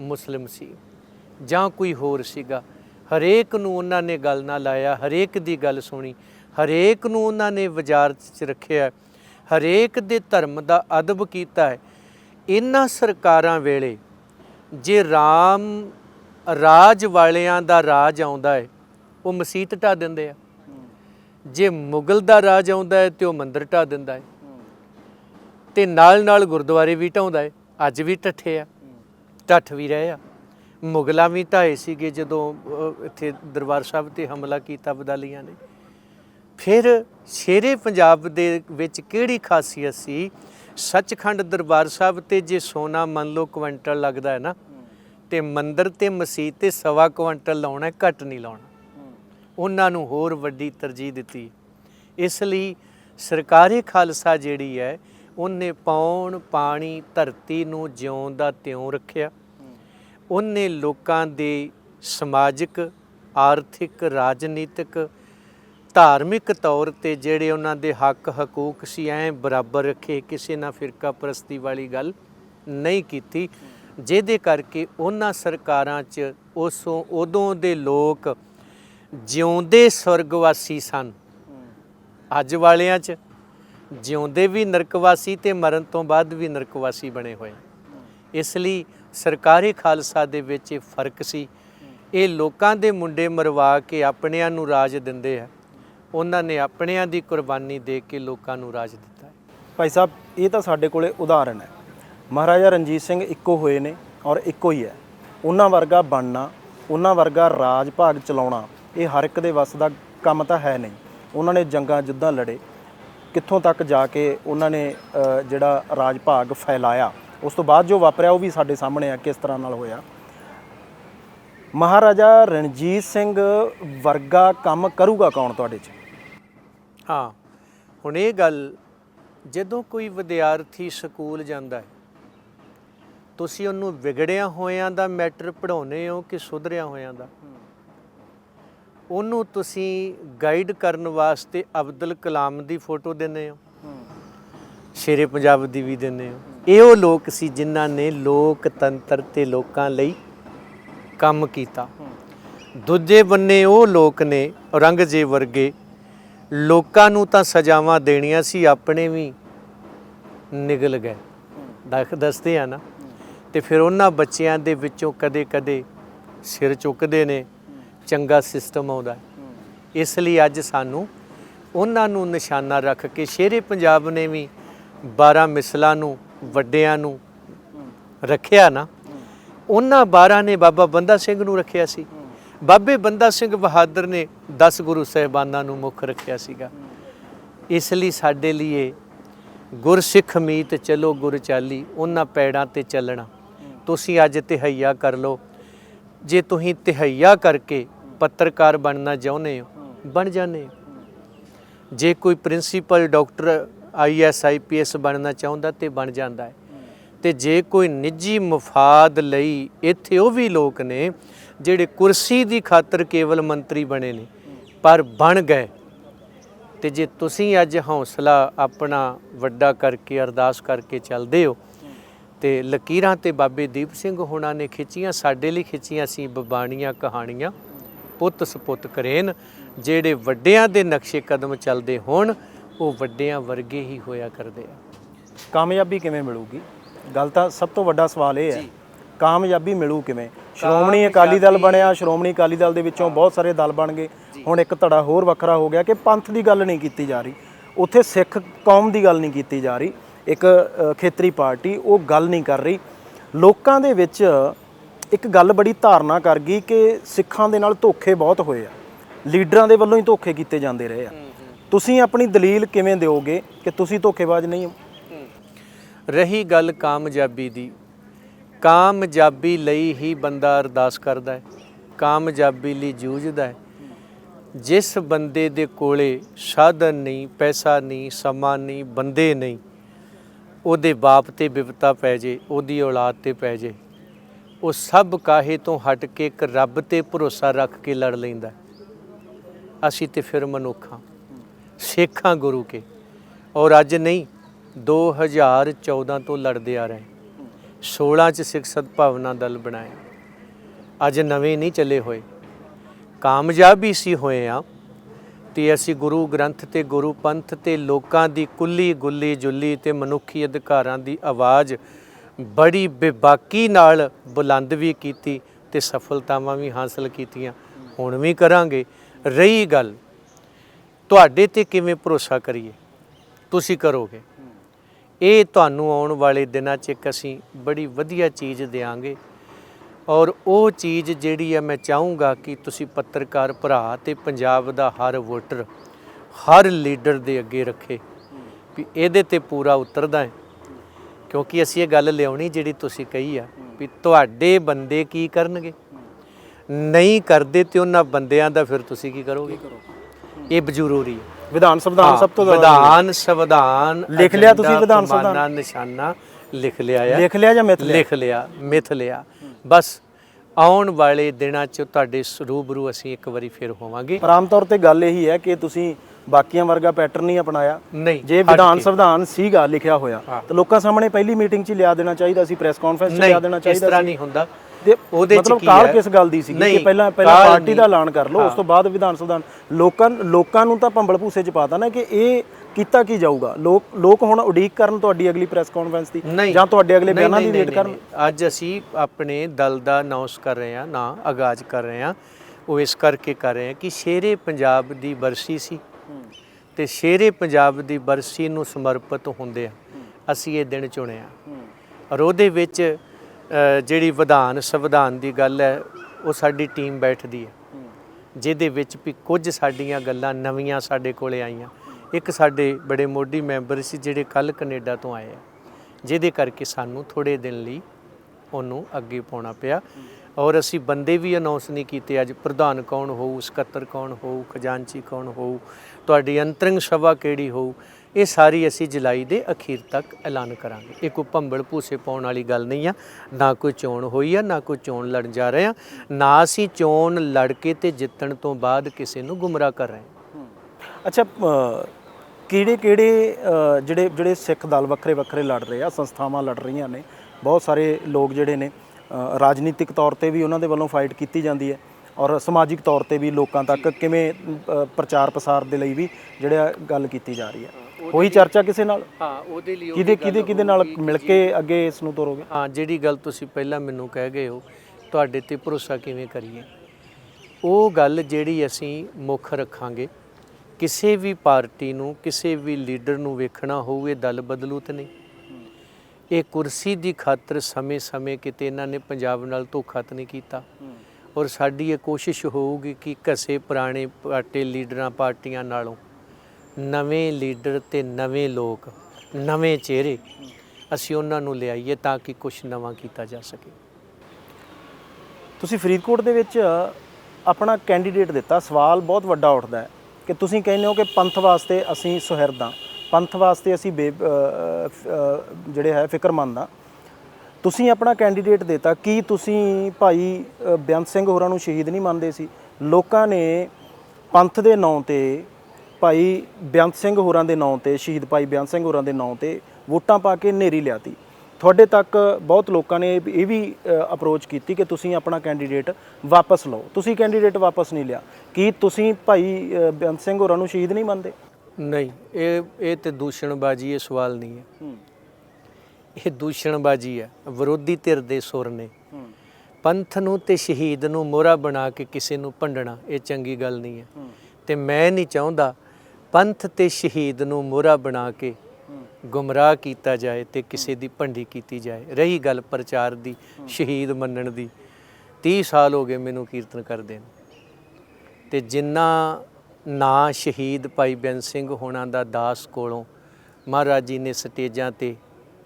Speaker 2: ਮੁਸਲਿਮ ਸੀ। ਜਾਂ ਕੋਈ ਹੋਰ ਸੀਗਾ। ਹਰੇਕ ਨੂੰ ਉਹਨਾਂ ਨੇ ਗੱਲ ਨਾਲ ਲਾਇਆ, ਹਰੇਕ ਦੀ ਗੱਲ ਸੁਣੀ। ਹਰੇਕ ਨੂੰ ਉਹਨਾਂ ਨੇ ਵਜ਼ਾਰਤ 'ਚ ਰੱਖਿਆ ਹਰੇਕ ਦੇ ਧਰਮ ਦਾ ਅਦਬ ਕੀਤਾ ਹੈ। ਇਹਨਾਂ ਸਰਕਾਰਾਂ ਵੇਲੇ ਜੇ ਰਾਮ ਰਾਜ ਵਾਲਿਆਂ ਦਾ ਰਾਜ ਆਉਂਦਾ ਹੈ, ਉਹ ਮਸੀਤ ਢਾ ਦਿੰਦੇ ਆ। ਜੇ ਮੁਗਲ ਦਾ ਰਾਜ ਆਉਂਦਾ ਹੈ, ਤੇ ਉਹ ਮੰਦਿਰ ਢਾ ਦਿੰਦਾ ਹੈ। ਤੇ ਨਾਲ ਨਾਲ ਗੁਰਦੁਆਰੇ ਵੀ ਢਾਉਂਦਾ ਹੈ। ਅੱਜ ਵੀ ਢੱਠੇ ਆ ਢੱਠ ਵੀ ਰਹੇ ਆ। ਮੁਗਲਾਂ ਵੀ ਢਾਏ ਸੀਗੇ ਜਦੋਂ ਇੱਥੇ ਦਰਬਾਰ ਸਾਹਿਬ ਤੇ ਹਮਲਾ ਕੀਤਾ ਬਦਾਲੀਆਂ ਨੇ। ਫਿਰ ਸ਼ੇਰੇ ਪੰਜਾਬ ਦੇ ਵਿੱਚ ਕਿਹੜੀ ਖਾਸੀਅਤ ਸੀ? ਸੱਚਖੰਡ ਦਰਬਾਰ ਸਾਹਿਬ ਤੇ ਜੇ ਸੋਨਾ ਮੰਨ ਲਓ ਕੁਇੰਟਲ ਲੱਗਦਾ ਹੈ ਨਾ, ਤੇ ਮੰਦਰ ਤੇ ਮਸਜਿਦ ਤੇ ਸਵਾ ਕੁਇੰਟਲ ਲਾਉਣਾ ਘੱਟ ਨਹੀਂ ਲਾਉਣਾ। ਉਹਨਾਂ ਨੂੰ ਹੋਰ ਵੱਡੀ ਤਰਜੀਹ ਦਿੱਤੀ। ਇਸ ਲਈ ਸਰਕਾਰੀ ਖਾਲਸਾ ਜਿਹੜੀ ਹੈ, ਉਹਨੇ ਪੌਣ, ਪਾਣੀ, ਧਰਤੀ ਨੂੰ ਜਿਉਂ ਦਾ ਤਿਉਂ ਰੱਖਿਆ। ਉਹਨੇ ਲੋਕਾਂ ਦੇ ਸਮਾਜਿਕ, ਆਰਥਿਕ, ਰਾਜਨੀਤਿਕ ਧਾਰਮਿਕ ਤੌਰ ਤੇ ਜਿਹੜੇ ਉਹਨਾਂ ਦੇ ਹੱਕ ਹਕੂਕ ਸੀ, ਐ ਬਰਾਬਰ ਰੱਖੇ, ਕਿਸੇ ਨਾਲ ਫਿਰਕਾ ਪ੍ਰਸਤੀ ਵਾਲੀ ਗੱਲ ਨਹੀਂ ਕੀਤੀ। ਜਿਹਦੇ ਕਰਕੇ ਉਹਨਾਂ ਸਰਕਾਰਾਂ 'ਚ ਉਸੋਂ, ਉਦੋਂ ਦੇ ਲੋਕ ਜਿਉਂਦੇ ਸਵਰਗਵਾਸੀ ਸਨ। ਅੱਜ ਵਾਲਿਆਂ 'ਚ ਜਿਉਂਦੇ ਵੀ ਨਰਕਵਾਸੀ ਤੇ ਮਰਨ ਤੋਂ ਬਾਅਦ ਵੀ ਨਰਕਵਾਸੀ ਬਣੇ ਹੋਏ। ਇਸ ਲਈ ਸਰਕਾਰੀ ਖਾਲਸਾ ਦੇ ਵਿੱਚ ਇਹ ਫ਼ਰਕ ਸੀ। ਇਹ ਲੋਕਾਂ ਦੇ ਮੁੰਡੇ ਮਰਵਾ ਕੇ ਆਪਣਿਆਂ ਨੂੰ ਰਾਜ ਦਿੰਦੇ ਆ। ਉਹਨਾਂ ਨੇ ਆਪਣਿਆਂ ਦੀ ਕੁਰਬਾਨੀ ਦੇ ਕੇ ਲੋਕਾਂ ਨੂੰ ਰਾਜ ਦਿੱਤਾ। ਹੈ
Speaker 1: ਭਾਈ ਸਾਹਿਬ, ਇਹ ਤਾਂ ਸਾਡੇ ਕੋਲੇ ਉਦਾਹਰਣ ਹੈ। ਮਹਾਰਾਜਾ ਰਣਜੀਤ ਸਿੰਘ ਇੱਕੋ ਹੋਏ ਨੇ ਔਰ ਇੱਕੋ ਹੀ ਹੈ। ਉਹਨਾਂ ਵਰਗਾ ਬਣਨਾ, ਉਹਨਾਂ ਵਰਗਾ ਰਾਜ ਭਾਗ ਚਲਾਉਣਾ, ਇਹ ਹਰ ਇੱਕ ਦੇ ਵੱਸ ਦਾ ਕੰਮ ਤਾਂ ਹੈ ਨਹੀਂ। ਉਹਨਾਂ ਨੇ ਜੰਗਾਂ ਜਿੱਦਾਂ ਲੜੇ। ਕਿੱਥੋਂ ਤੱਕ ਜਾ ਕੇ ਉਹਨਾਂ ਨੇ ਜਿਹੜਾ ਰਾਜ ਭਾਗ ਫੈਲਾਇਆ, ਉਸ ਤੋਂ ਬਾਅਦ ਜੋ ਵਾਪਰਿਆ ਉਹ ਵੀ ਸਾਡੇ ਸਾਹਮਣੇ ਆ, ਕਿਸ ਤਰ੍ਹਾਂ ਨਾਲ ਹੋਇਆ? ਮਹਾਰਾਜਾ ਰਣਜੀਤ ਸਿੰਘ ਵਰਗਾ ਕੰਮ ਕਰੂਗਾ ਕੌਣ ਤੁਹਾਡੇ 'ਚ?
Speaker 2: ਹਾਂ, ਹੁਣ ਇਹ ਗੱਲ ਜਦੋਂ ਕੋਈ ਵਿਦਿਆਰਥੀ ਸਕੂਲ ਜਾਂਦਾ ਹੈ, ਤੁਸੀਂ ਉਹਨੂੰ ਵਿਗੜਿਆ ਹੋਇਆਂ ਦਾ ਮੈਟਰ ਪੜਾਉਨੇ ਹੋ ਕਿ ਸੁਧਰਿਆ ਹੋਇਆਂ ਦਾ? ਉਹਨੂੰ ਤੁਸੀਂ ਗਾਈਡ ਕਰਨ ਵਾਸਤੇ ਅਬਦੁਲ ਕਲਾਮ ਦੀ ਫੋਟੋ ਦਿੰਦੇ ਹੋ? ਸ਼ੇਰੇ ਪੰਜਾਬ ਦੀ ਵੀ ਦਿੰਦੇ ਹੋ? ਇਹ ਉਹ ਲੋਕ ਸੀ ਜਿਨ੍ਹਾਂ ਨੇ ਲੋਕਤੰਤਰ ਤੇ ਲੋਕਾਂ ਲਈ ਕੰਮ ਕੀਤਾ। ਦੂਜੇ ਬੰਨੇ ਉਹ ਲੋਕ ਨੇ ਔਰੰਗਜ਼ੇਬ ਵਰਗੇ। ਲੋਕਾਂ ਨੂੰ ਤਾਂ ਸਜ਼ਾਵਾਂ ਦੇਣੀਆਂ ਸੀ, ਆਪਣੇ ਵੀ ਨਿਗਲ ਗਏ। ਦੱਸਦੇ ਆ ਨਾ। ਤੇ ਫਿਰ ਉਹਨਾਂ ਬੱਚਿਆਂ ਦੇ ਵਿੱਚੋਂ ਕਦੇ-ਕਦੇ ਸਿਰ ਚੁੱਕਦੇ ਨੇ, ਚੰਗਾ ਸਿਸਟਮ ਆਉਂਦਾ। ਇਸ ਲਈ ਅੱਜ ਸਾਨੂੰ ਉਹਨਾਂ ਨੂੰ ਨਿਸ਼ਾਨਾ ਰੱਖ ਕੇ ਸ਼ੇਰੇ ਪੰਜਾਬ ਨੇ ਵੀ 12 ਮਿਸਲਾਂ ਨੂੰ, ਵੱਡਿਆਂ ਨੂੰ ਰੱਖਿਆ ਨਾ। ਉਹਨਾਂ 12 ਨੇ ਬਾਬਾ ਬੰਦਾ ਸਿੰਘ ਨੂੰ ਰੱਖਿਆ ਸੀ। ਬਾਬੇ ਬੰਦਾ ਸਿੰਘ ਬਹਾਦਰ ਨੇ 10 ਗੁਰੂ ਸਾਹਿਬਾਨਾਂ ਨੂੰ ਮੁੱਖ ਰੱਖਿਆ ਸੀਗਾ। ਇਸ ਲਈ ਸਾਡੇ ਲਈ ਗੁਰਸਿੱਖ ਮੀਤ ਚਲੋ ਗੁਰ ਚਾਲੀ, ਉਹਨਾਂ ਪੈੜਾਂ ਤੇ ਚੱਲਣਾ। ਤੁਸੀਂ ਅੱਜ ਤਿਹਈਆ ਕਰ ਲਓ। ਜੇ ਤੁਸੀਂ ਤਿਹਈਆ ਕਰਕੇ ਪੱਤਰਕਾਰ ਬਣਨਾ ਚਾਹੁੰਦੇ ਹੋ, ਬਣ ਜਾਂਦੇ ਹੋ। ਜੇ ਕੋਈ ਪ੍ਰਿੰਸੀਪਲ ਡਾਕਟਰ ਆਈਐਸ ਆਈਪੀਐਸ ਬਣਨਾ ਚਾਹੁੰਦਾ ਤੇ ਬਣ ਜਾਂਦਾ ਹੈ। ਤੇ ਜੇ ਕੋਈ ਨਿੱਜੀ ਮਫਾਦ ਲਈ ਇੱਥੇ ਉਹ ਵੀ ਲੋਕ ਨੇ ਜਿਹੜੇ ਕੁਰਸੀ ਦੀ ਖਾਤਰ ਕੇਵਲ ਮੰਤਰੀ ਬਣੇ ਨੇ, ਪਰ ਬਣ ਗਏ। ਤੇ ਜੇ ਤੁਸੀਂ ਅੱਜ ਹੌਸਲਾ ਆਪਣਾ ਵੱਡਾ ਕਰਕੇ, ਅਰਦਾਸ ਕਰਕੇ ਚੱਲਦੇ ਹੋ, ਤੇ ਲਕੀਰਾਂ ਤੇ ਬਾਬੇ ਦੀਪ ਸਿੰਘ ਹੋਣਾ ਨੇ ਖਿੱਚੀਆਂ, ਸਾਡੇ ਲਈ ਖਿੱਚੀਆਂ ਸੀ ਬਬਾਣੀਆਂ ਕਹਾਣੀਆਂ, ਪੁੱਤ ਸਪੁੱਤ ਕਰੇਨ, ਜਿਹੜੇ ਵੱਡਿਆਂ ਦੇ ਨਕਸ਼ੇ ਕਦਮ ਚੱਲਦੇ ਹੋਣ, ਉਹ ਵੱਡਿਆਂ ਵਰਗੇ ਹੀ ਹੋਇਆ ਕਰਦੇ ਆ।
Speaker 1: ਕਾਮਯਾਬੀ ਕਿਵੇਂ ਮਿਲੂਗੀ? ਗੱਲ ਤਾਂ ਸਭ ਤੋਂ ਵੱਡਾ ਸਵਾਲ ਇਹ ਹੈ ਕਾਮਯਾਬੀ ਮਿਲੂ ਕਿਵੇਂ? ਸ਼੍ਰੋਮਣੀ ਅਕਾਲੀ ਦਲ ਬਣਿਆ ਸ਼੍ਰੋਮਣੀ ਅਕਾਲੀ ਦਲ ਦੇ ਵਿੱਚੋਂ ਬਹੁਤ ਸਾਰੇ ਦਲ ਬਣ ਗਏ। ਹੁਣ ਇੱਕ ਧੜਾ ਹੋਰ ਵੱਖਰਾ ਹੋ ਗਿਆ ਕਿ ਪੰਥ ਦੀ ਗੱਲ ਨਹੀਂ ਕੀਤੀ ਜਾ ਰਹੀ। ਉੱਥੇ ਸਿੱਖ ਕੌਮ ਦੀ ਗੱਲ ਨਹੀਂ ਕੀਤੀ ਜਾ ਰਹੀ। ਇੱਕ ਖੇਤਰੀ ਪਾਰਟੀ ਉਹ ਗੱਲ ਨਹੀਂ ਕਰ ਰਹੀ। ਲੋਕਾਂ ਦੇ ਵਿੱਚ ਇੱਕ ਗੱਲ ਬੜੀ ਧਾਰਨਾ ਕਰ ਗਈ ਕਿ ਸਿੱਖਾਂ ਦੇ ਨਾਲ ਧੋਖੇ ਬਹੁਤ ਹੋਏ ਆ। ਲੀਡਰਾਂ ਦੇ ਵੱਲੋਂ ਹੀ ਧੋਖੇ ਕੀਤੇ ਜਾਂਦੇ ਰਹੇ ਆ। ਤੁਸੀਂ ਆਪਣੀ ਦਲੀਲ ਕਿਵੇਂ ਦਿਓਗੇ ਕਿ ਤੁਸੀਂ ਧੋਖੇਬਾਜ਼ ਨਹੀਂ ਹੋ?
Speaker 2: ਰਹੀ ਗੱਲ ਕਾਮਯਾਬੀ ਦੀ। ਕਾਮਯਾਬੀ ਲਈ ਹੀ ਬੰਦਾ ਅਰਦਾਸ ਕਰਦਾ ਹੈ। ਕਾਮਯਾਬੀ ਲਈ ਜੂਝਦਾ ਹੈ। ਜਿਸ ਬੰਦੇ ਦੇ ਕੋਲੇ ਸਾਧਨ ਨਹੀਂ, ਪੈਸਾ ਨਹੀਂ, ਸਮਾਂ ਨਹੀਂ, ਬੰਦੇ ਨਹੀਂ, ਉਹਦੇ ਬਾਪ ਤੇ ਵਿਪਤਾ ਪੈ ਜੇ, ਉਹਦੀ ਔਲਾਦ ਤੇ ਪੈ ਜੇ, ਉਹ ਸਭ ਕਾਹੇ ਤੋਂ ਹਟ ਕੇ ਇੱਕ ਰੱਬ ਤੇ ਭਰੋਸਾ ਰੱਖ ਕੇ ਲੜ ਲੈਂਦਾ ਅਸੀਂ ਤੇ ਫਿਰ ਮਨੁੱਖਾਂ ਸਿੱਖਾਂ ਗੁਰੂ ਕੇ। ਔਰ ਅੱਜ ਨਹੀਂ 2014 ਤੋਂ ਲੜਦੇ ਆ ਰਹੇ। 16 ਚ ਸਿੱਖ ਸਦਭਾਵਨਾ ਦਲ ਬਣਾਇਆ ਅੱਜ ਨਵੇਂ ਨਹੀਂ ਚੱਲੇ ਹੋਏ। ਕਾਮਯਾਬ ਹੀ ਸੀ ਹੋਏ ਆ ਤੇ ਅਸੀਂ ਗੁਰੂ ਗ੍ਰੰਥ ਤੇ ਗੁਰੂ ਪੰਥ ਤੇ ਲੋਕਾਂ ਦੀ ਕੁੱਲੀ ਗੁੱਲੀ ਜੁੱਲੀ ਤੇ ਮਨੁੱਖੀ ਅਧਿਕਾਰਾਂ ਦੀ ਆਵਾਜ਼ ਬੜੀ ਬੇਬਾਕੀ ਨਾਲ ਬੁਲੰਦ ਵੀ ਕੀਤੀ ਤੇ ਸਫਲਤਾਵਾਂ ਵੀ ਹਾਸਲ ਕੀਤੀਆਂ। ਹੁਣ ਵੀ ਕਰਾਂਗੇ। ਰਹੀ ਗੱਲ, ਤੁਹਾਡੇ ਤੇ ਕਿਵੇਂ ਭਰੋਸਾ ਕਰੀਏ? ਤੁਸੀਂ ਕਰੋਗੇ। ਇਹ ਤੁਹਾਨੂੰ ਆਉਣ ਵਾਲੇ ਦਿਨਾਂ 'ਚ ਇੱਕ ਅਸੀਂ ਬੜੀ ਵਧੀਆ ਚੀਜ਼ ਦੇਵਾਂਗੇ ਔਰ ਉਹ ਚੀਜ਼ ਜਿਹੜੀ ਆ ਮੈਂ ਚਾਹੂੰਗਾ ਕਿ ਤੁਸੀਂ ਪੱਤਰਕਾਰ ਭਰਾ ਤੇ ਪੰਜਾਬ ਦਾ ਹਰ ਵੋਟਰ ਹਰ ਲੀਡਰ ਦੇ ਅੱਗੇ ਰੱਖੇ। ਵੀ ਇਹਦੇ ਤੇ ਪੂਰਾ ਉਤਰਦਾ ਹੈ। ਕਿਉਂਕਿ ਅਸੀਂ ਇਹ ਗੱਲ ਲਿਆਉਣੀ ਜਿਹੜੀ ਤੁਸੀਂ ਕਹੀ ਆ ਵੀ ਤੁਹਾਡੇ ਬੰਦੇ ਕੀ ਕਰਨਗੇ? ਨਹੀਂ ਕਰਦੇ ਤੇ ਉਹਨਾਂ ਬੰਦਿਆਂ ਦਾ ਫਿਰ ਤੁਸੀਂ ਕੀ ਕਰੋਗੇ? ਇਹ ਜ਼ਰੂਰੀ ਹੈ।
Speaker 1: ਵਿਧਾਨ ਸੰਵਿਧਾਨ ਸਭ ਤੋਂ
Speaker 2: ਵਿਧਾਨ ਸੰਵਿਧਾਨ
Speaker 1: ਲਿਖ ਲਿਆ ਤੁਸੀਂ ਵਿਧਾਨ ਸੰਵਿਧਾਨ?
Speaker 2: ਨਿਸ਼ਾਨਾ ਲਿਖ ਲਿਆ ਆ।
Speaker 1: ਲਿਖ ਲਿਆ ਜਾਂ ਮਿਥ ਲਿਆ?
Speaker 2: ਲਿਖ ਲਿਆ ਮਿਥ ਲਿਆ। ਬਸ ਆਉਣ ਵਾਲੇ ਦਿਨਾਂ 'ਚ ਤੁਹਾਡੇ ਰੂਬਰੂ ਅਸੀਂ ਇੱਕ ਵਾਰੀ ਫਿਰ ਹੋਵਾਂਗੇ।
Speaker 1: ਪਰ ਆਮ ਤੌਰ ਤੇ ਗੱਲ ਇਹੀ ਹੈ ਕਿ ਤੁਸੀਂ ਬਾਕੀਆਂ ਵਰਗਾ ਪੈਟਰਨ ਨਹੀਂ ਅਪਣਾਇਆ।
Speaker 2: ਨਹੀਂ
Speaker 1: ਜੇ ਵਿਧਾਨ। ਸੰਵਿਧਾਨ ਸੀਗਾ ਲਿਖਿਆ ਹੋਇਆ। ਤਾਂ ਲੋਕਾਂ ਸਾਹਮਣੇ ਪਹਿਲੀ ਮੀਟਿੰਗ 'ਚ ਲਿਆ ਦੇਣਾ ਚਾਹੀਦਾ ਸੀ ਪ੍ਰੈਸ ਕਾਨਫਰੰਸ 'ਚ ਲਿਆ ਦੇਣਾ
Speaker 2: ਨਹੀਂ ਇਸ
Speaker 1: ਚਾਹੀਦਾ
Speaker 2: ਤਰ੍ਹਾਂ
Speaker 1: ਸੀ।
Speaker 2: ਨਹੀਂ ਹੁੰਦਾ। ਉਹਦੇ 'ਚ
Speaker 1: ਮਤਲਬ
Speaker 2: ਕੀ
Speaker 1: ਕਾਲ
Speaker 2: ਹੈ?
Speaker 1: ਕਿਸ ਗੱਲ ਦੀ ਸੀਗੀ? ਕਿ ਪਹਿਲਾਂ ਪਹਿਲਾਂ
Speaker 2: ਕਾਲ
Speaker 1: ਪਾਰਟੀ ਦਾ। ਐਲਾਨ ਕਰ ਲਓ ਉਸ ਤੋਂ ਬਾਅਦ ਵਿਧਾਨ ਸੰਵਿਧਾਨ ਲੋਕਾਂ ਲੋਕਾਂ ਨੂੰ ਤਾਂ ਭੰਬਲ ਭੂਸੇ 'ਚ ਪਾਤਾ ਨਾ ਕਿ ਇਹ ਕੀਤਾ ਕੀ ਜਾਊਗਾ? ਲੋਕ ਲੋਕ ਹੁਣ ਉਡੀਕ ਕਰਨ ਤੁਹਾਡੀ ਅਗਲੀ ਪ੍ਰੈਸ ਕਾਨਫਰੰਸ ਦੀ ਜਾਂ ਤੁਹਾਡੇ ਅਗਲੇ ਬਿਆਨਾਂ ਦੀ ਵੇਟ ਕਰਨ।
Speaker 2: ਅੱਜ ਅਸੀਂ ਆਪਣੇ ਦਲ ਦਾ ਅਨਾਉਂਸ ਕਰ ਰਹੇ ਹਾਂ ਨਾ ਆਗਾਜ਼ ਕਰ ਰਹੇ ਹਾਂ। ਉਹ ਇਸ ਕਰਕੇ ਕਰ ਰਹੇ ਹਾਂ ਕਿ ਸ਼ੇਰੇ ਪੰਜਾਬ ਦੀ ਬਰਸੀ ਸੀ। ਤੇ ਸ਼ੇਰੇ ਪੰਜਾਬ ਦੀ ਬਰਸੀ ਨੂੰ ਸਮਰਪਿਤ ਹੁੰਦੇ ਆ। ਅਸੀਂ ਇਹ ਦਿਨ ਚੁਣਿਆ ਔਰ ਉਹਦੇ ਵਿੱਚ ਜਿਹੜੀ ਵਿਧਾਨ, ਸੰਵਿਧਾਨ ਦੀ ਗੱਲ ਹੈ, ਉਹ ਸਾਡੀ ਟੀਮ ਬੈਠਦੀ ਹੈ। ਜਿਹਦੇ ਵਿੱਚ ਵੀ ਕੁਝ ਸਾਡੀਆਂ ਗੱਲਾਂ ਨਵੀਆਂ ਸਾਡੇ ਕੋਲੇ ਆਈਆਂ। ਇੱਕ ਸਾਡੇ ਬੜੇ ਮੋਢੀ ਮੈਂਬਰ ਸੀ, ਜਿਹੜੇ ਕੱਲ ਕੈਨੇਡਾ ਤੋਂ ਆਏ ਆ। ਜਿਹਦੇ ਕਰਕੇ ਸਾਨੂੰ ਥੋੜੇ ਦਿਨ ਲਈ ਉਹਨੂੰ ਅੱਗੇ ਪਾਉਣਾ ਪਿਆ। ਔਰ ਅਸੀਂ ਬੰਦੇ ਵੀ ਅਨਾਉਂਸ ਨਹੀਂ ਕੀਤੇ। ਅੱਜ ਪ੍ਰਧਾਨ ਕੌਣ ਹੋਊ, ਸਕੱਤਰ ਕੌਣ ਹੋਊ, ਖਜ਼ਾਨਚੀ ਕੌਣ ਹੋਊ, ਤੁਹਾਡੀ ਅੰਤਰਿੰਗ ਸਭਾ ਕਿਹੜੀ ਹੋਊ? ਇਹ ਸਾਰੀ ਅਸੀਂ ਜੁਲਾਈ ਦੇ ਅਖੀਰ ਤੱਕ ਐਲਾਨ ਕਰਾਂਗੇ। ਇਹ ਕੋਈ ਭੰਬਲ ਭੂਸੇ ਪਾਉਣ ਵਾਲੀ ਗੱਲ ਨਹੀਂ ਆ। ਨਾ ਕੋਈ ਚੋਣ ਹੋਈ ਆ, ਨਾ ਕੋਈ ਚੋਣ ਲੜਨ ਜਾ ਰਹੇ ਆ। ਨਾ ਅਸੀਂ ਚੋਣ ਲੜ ਕੇ ਤੇ ਜਿੱਤਣ ਤੋਂ ਬਾਅਦ ਕਿਸੇ ਨੂੰ ਗੁੰਮਰਾਹ ਕਰ ਰਹੇ
Speaker 1: ਅੱਛਾ ਕਿਹੜੇ ਕਿਹੜੇ ਜਿਹੜੇ ਜਿਹੜੇ ਸਿੱਖ ਦਲ ਵੱਖਰੇ ਵੱਖਰੇ ਲੜ ਰਹੇ ਆ, ਸੰਸਥਾਵਾਂ ਲੜ ਰਹੀਆਂ ਨੇ, ਬਹੁਤ ਸਾਰੇ ਲੋਕ ਜਿਹੜੇ ਨੇ ਰਾਜਨੀਤਿਕ ਤੌਰ ਤੇ ਵੀ ਉਹਨਾਂ ਦੇ ਵੱਲੋਂ ਫਾਈਟ ਕੀਤੀ ਜਾਂਦੀ ਹੈ ਔਰ ਸਮਾਜਿਕ ਤੌਰ ਤੇ ਵੀ ਲੋਕਾਂ ਤੱਕ ਕਿਵੇਂ ਪ੍ਰਚਾਰ ਪ੍ਰਸਾਰ ਦੇ ਲਈ ਵੀ ਜਿਹੜਾ ਗੱਲ ਕੀਤੀ ਜਾ ਰਹੀ ਹੈ। ਹੋਈ ਚਰਚਾ ਕਿਸੇ ਨਾਲ?
Speaker 2: ਹਾਂ ਉਹਦੇ ਲਈ
Speaker 1: ਕਿਹਦੇ ਕਿਹਦੇ ਕਿਹਦੇ ਨਾਲ ਮਿਲ ਕੇ ਅੱਗੇ ਇਸ ਨੂੰ ਤੋਰੋਗੇ?
Speaker 2: ਹਾਂ ਜਿਹੜੀ ਗੱਲ ਤੁਸੀਂ ਪਹਿਲਾਂ ਮੈਨੂੰ ਕਹਿ ਗਏ ਹੋ ਤੁਹਾਡੇ ਤੇ ਭਰੋਸਾ ਕਿਵੇਂ ਕਰੀਏ? ਉਹ ਗੱਲ ਜਿਹੜੀ ਅਸੀਂ ਮੁੱਖ ਰੱਖਾਂਗੇ ਕਿਸੇ ਵੀ ਪਾਰਟੀ ਨੂੰ ਕਿਸੇ ਵੀ ਲੀਡਰ ਨੂੰ ਵੇਖਣਾ ਹੋਊ ਇਹ ਦਲ ਬਦਲੂ ਤੇ ਨਹੀਂ। ਇਹ ਕੁਰਸੀ ਦੀ ਖਾਤਰ ਸਮੇਂ-ਸਮੇਂ ਕਿਤੇ ਇਹਨਾਂ ਨੇ ਪੰਜਾਬ ਨਾਲ ਧੋਖਾ ਤਾਂ ਨਹੀਂ ਕੀਤਾ। ਔਰ ਸਾਡੀ ਇਹ ਕੋਸ਼ਿਸ਼ ਹੋਊਗੀ ਕਿ ਘਸੇ ਪੁਰਾਣੇ ਪਾਰਟੀ ਲੀਡਰਾਂ ਪਾਰਟੀਆਂ ਨਾਲੋਂ ਨਵੇਂ ਲੀਡਰ ਤੇ ਨਵੇਂ ਲੋਕ ਨਵੇਂ ਚਿਹਰੇ ਅਸੀਂ ਉਹਨਾਂ ਨੂੰ ਲਿਆਈਏ ਤਾਂ ਕਿ ਕੁਝ ਨਵਾਂ ਕੀਤਾ ਜਾ ਸਕੇ।
Speaker 1: ਤੁਸੀਂ ਫਰੀਦਕੋਟ ਦੇ ਵਿੱਚ ਆਪਣਾ ਕੈਂਡੀਡੇਟ ਦਿੱਤਾ। ਸਵਾਲ ਬਹੁਤ ਵੱਡਾ ਉੱਠਦਾ ਹੈ ਕਿ ਤੁਸੀਂ ਕਹਿੰਦੇ ਹੋ ਕਿ ਪੰਥ ਵਾਸਤੇ ਅਸੀਂ ਸੁਹਿਰਦ ਹਾਂ। ਪੰਥ ਵਾਸਤੇ ਅਸੀਂ ਬੇ ਜਿਹੜੇ ਹੈ ਫਿਕਰਮੰਦ ਹਾਂ। ਤੁਸੀਂ ਆਪਣਾ ਕੈਂਡੀਡੇਟ ਦਿੱਤਾ। ਕੀ ਤੁਸੀਂ ਭਾਈ ਅ, ਬੇਅੰਤ ਸਿੰਘ ਹੋਰਾਂ ਨੂੰ ਸ਼ਹੀਦ ਨਹੀਂ ਮੰਨਦੇ ਸੀ? ਲੋਕਾਂ ਨੇ ਪੰਥ ਦੇ ਨਾਂ ਤੇ ਭਾਈ ਬੇਅੰਤ ਸਿੰਘ ਹੋਰਾਂ ਦੇ ਨਾਂ ਤੇ ਸ਼ਹੀਦ ਭਾਈ ਬੇਅੰਤ ਸਿੰਘ ਹੋਰਾਂ ਦੇ ਨਾਂ ਤੇ ਵੋਟਾਂ ਪਾ ਕੇ ਨੇਰੀ ਲਿਆਤੀ। ਤੁਹਾਡੇ ਤੱਕ ਬਹੁਤ ਲੋਕਾਂ ਨੇ ਇਹ ਵੀ ਅਪਰੋਚ ਕੀਤੀ ਕਿ ਤੁਸੀਂ ਆਪਣਾ ਕੈਂਡੀਡੇਟ ਵਾਪਸ ਲਓ। ਤੁਸੀਂ ਕੈਂਡੀਡੇਟ ਵਾਪਸ ਨਹੀਂ ਲਿਆ। ਕੀ ਤੁਸੀਂ ਭਾਈ ਬੇਅੰਤ ਸਿੰਘ ਹੋਰਾਂ ਨੂੰ ਸ਼ਹੀਦ ਨਹੀਂ ਮੰਨਦੇ?
Speaker 2: ਨਹੀਂ ਇਹ ਇਹ ਤੇ ਦੂਸ਼ਣਬਾਜ਼ੀ ਇਹ ਸਵਾਲ ਨਹੀਂ ਹੈ। ਇਹ ਦੂਸ਼ਣਬਾਜ਼ੀ ਹੈ। ਵਿਰੋਧੀ ਧਿਰ ਦੇ ਸੁਰ ਨੇ। ਪੰਥ ਨੂੰ ਤੇ ਸ਼ਹੀਦ ਨੂੰ ਮੋਹਰਾ ਬਣਾ ਕੇ ਕਿਸੇ ਨੂੰ ਭੰਡਣਾ ਇਹ ਚੰਗੀ ਗੱਲ ਨਹੀਂ ਹੈ। ਤੇ ਮੈਂ ਨਹੀਂ ਚਾਹੁੰਦਾ ਪੰਥ ਤੇ ਸ਼ਹੀਦ ਨੂੰ ਮੋਹਰਾ ਬਣਾ ਕੇ ਗੁੰਮਰਾਹ ਕੀਤਾ ਜਾਏ ਤੇ ਕਿਸੇ ਦੀ ਭੰਡੀ ਕੀਤੀ ਜਾਏ। ਰਹੀ ਗੱਲ ਪ੍ਰਚਾਰ ਦੀ ਸ਼ਹੀਦ ਮੰਨਣ ਦੀ। 30 ਸਾਲ ਹੋ ਗਏ ਮੈਨੂੰ ਕੀਰਤਨ ਕਰਦੇ ਨੂੰ। ਤੇ ਜਿੰਨਾ ਨਾਂ ਸ਼ਹੀਦ ਭਾਈ ਬੇਅੰਤ ਸਿੰਘ ਹੋਣਾ ਦਾ ਦਾਸ ਕੋਲੋਂ ਮਹਾਰਾਜ ਜੀ ਨੇ ਸਟੇਜਾਂ ਤੇ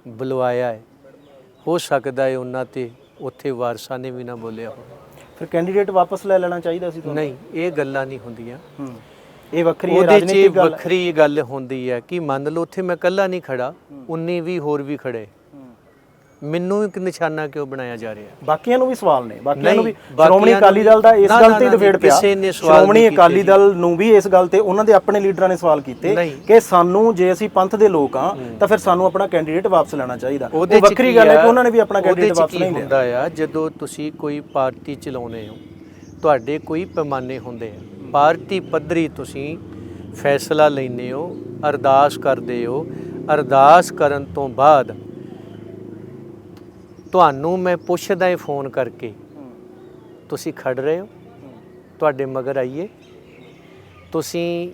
Speaker 2: ਬੁਲਵਾਇਆ ਹੈ ਹੋ ਸਕਦਾ ਹੈ ਉਹਨਾਂ ਤੇ ਉੱਥੇ ਵਾਰਸਾਂ ਨੇ ਵੀ ਨਾ ਬੋਲਿਆ ਹੋ
Speaker 1: ਫਿਰ ਕੈਂਡੀਡੇਟ ਵਾਪਸ ਲੈ ਲੈਣਾ ਚਾਹੀਦਾ ਸੀ ਤੁਹਾਨੂੰ?
Speaker 2: ਨਹੀਂ ਇਹ ਗੱਲਾਂ ਨਹੀਂ ਹੁੰਦੀਆਂ।
Speaker 1: ਹੂੰ। ਇਹ ਵੱਖਰੀ ਹੈ
Speaker 2: ਉਹਦੇ 'ਚ
Speaker 1: ਰਾਜਨੀਤਿਕ ਗੱਲ ਹੈ।
Speaker 2: ਵੱਖਰੀ ਗੱਲ ਹੁੰਦੀ ਹੈ ਕਿ ਮੰਨ ਲਓ ਉੱਥੇ ਮੈਂ ਇਕੱਲਾ ਨਹੀਂ ਖੜਾ 19 20 ਹੋਰ ਵੀ ਖੜੇ। ਮੈਨੂੰ ਇੱਕ ਨਿਸ਼ਾਨਾ ਕਿਉਂ ਬਣਾਇਆ ਜਾ ਰਿਹਾ?
Speaker 1: ਬਾਕੀਆਂ ਨੂੰ ਵੀ ਸਵਾਲ ਨੇ ਬਾਕੀਆਂ ਨੂੰ ਵੀ
Speaker 2: ਨਹੀਂ, ਬਾਕੀਆਂ
Speaker 1: ਸ਼੍ਰੋਮਣੀ
Speaker 2: ਨੂੰ
Speaker 1: ਅਕਾਲੀ ਦਲ ਦਾ ਇਸ
Speaker 2: ਨਾ,
Speaker 1: ਗੱਲ
Speaker 2: ਨਾ,
Speaker 1: ਤੇ ਹੀ
Speaker 2: ਨਾ,
Speaker 1: ਦਫੇੜ ਪਿਆ।
Speaker 2: ਕਿਸੇ ਨੇ ਸਵਾਲ
Speaker 1: ਸ਼੍ਰੋਮਣੀ
Speaker 2: ਨਹੀਂ
Speaker 1: ਅਕਾਲੀ ਦਲ ਨੂੰ ਵੀ ਇਸ ਗੱਲ ਤੇ ਉਹਨਾਂ ਦੇ ਆਪਣੇ ਲੀਡਰਾਂ ਨੇ ਸਵਾਲ ਕੀਤੇ
Speaker 2: ਨਹੀਂ।
Speaker 1: ਕਿ ਸਾਨੂੰ ਜੇ ਅਸੀਂ ਪੰਥ ਦੇ ਲੋਕ ਆ ਤਾਂ ਫਿਰ ਸਾਨੂੰ ਆਪਣਾ ਕੈਂਡੀਡੇਟ ਵਾਪਸ ਲੈਣਾ ਚਾਹੀਦਾ। ਉਹ
Speaker 2: 'ਚ
Speaker 1: ਵੱਖਰੀ
Speaker 2: ਕੀ
Speaker 1: ਗੱਲ ਹੈ
Speaker 2: ਆ,
Speaker 1: ਕਿ ਉਹਨਾਂ ਨੇ ਵੀ ਆਪਣਾ
Speaker 2: ਉਹਦੇ
Speaker 1: ਕੈਂਡੀਡੇਟ
Speaker 2: 'ਚ
Speaker 1: ਵਾਪਸ
Speaker 2: ਕੀ
Speaker 1: ਨਹੀਂ ਲਿਆ।
Speaker 2: ਹੁੰਦਾ ਆ ਜਦੋਂ ਤੁਸੀਂ ਕੋਈ ਪਾਰਟੀ ਚਲਾਉਨੇ ਹੋ ਤੁਹਾਡੇ ਕੋਈ ਪੈਮਾਨੇ ਹੁੰਦੇ ਆ। ਪਾਰਟੀ ਪੱਧਰੀ ਤੁਸੀਂ ਫੈਸਲਾ ਲੈਂਦੇ ਹੋ, ਅਰਦਾਸ ਕਰਦੇ ਹੋ। ਅਰਦਾਸ ਕਰਨ ਤੋਂ ਬਾਅਦ ਤੁਹਾਨੂੰ ਮੈਂ ਪੁੱਛਦਾ ਹਾਂ ਫੋਨ ਕਰਕੇ। ਤੁਸੀਂ ਖੜ ਰਹੇ ਹੋ? ਤੁਹਾਡੇ ਮਗਰ ਆਈਏ। ਤੁਸੀਂ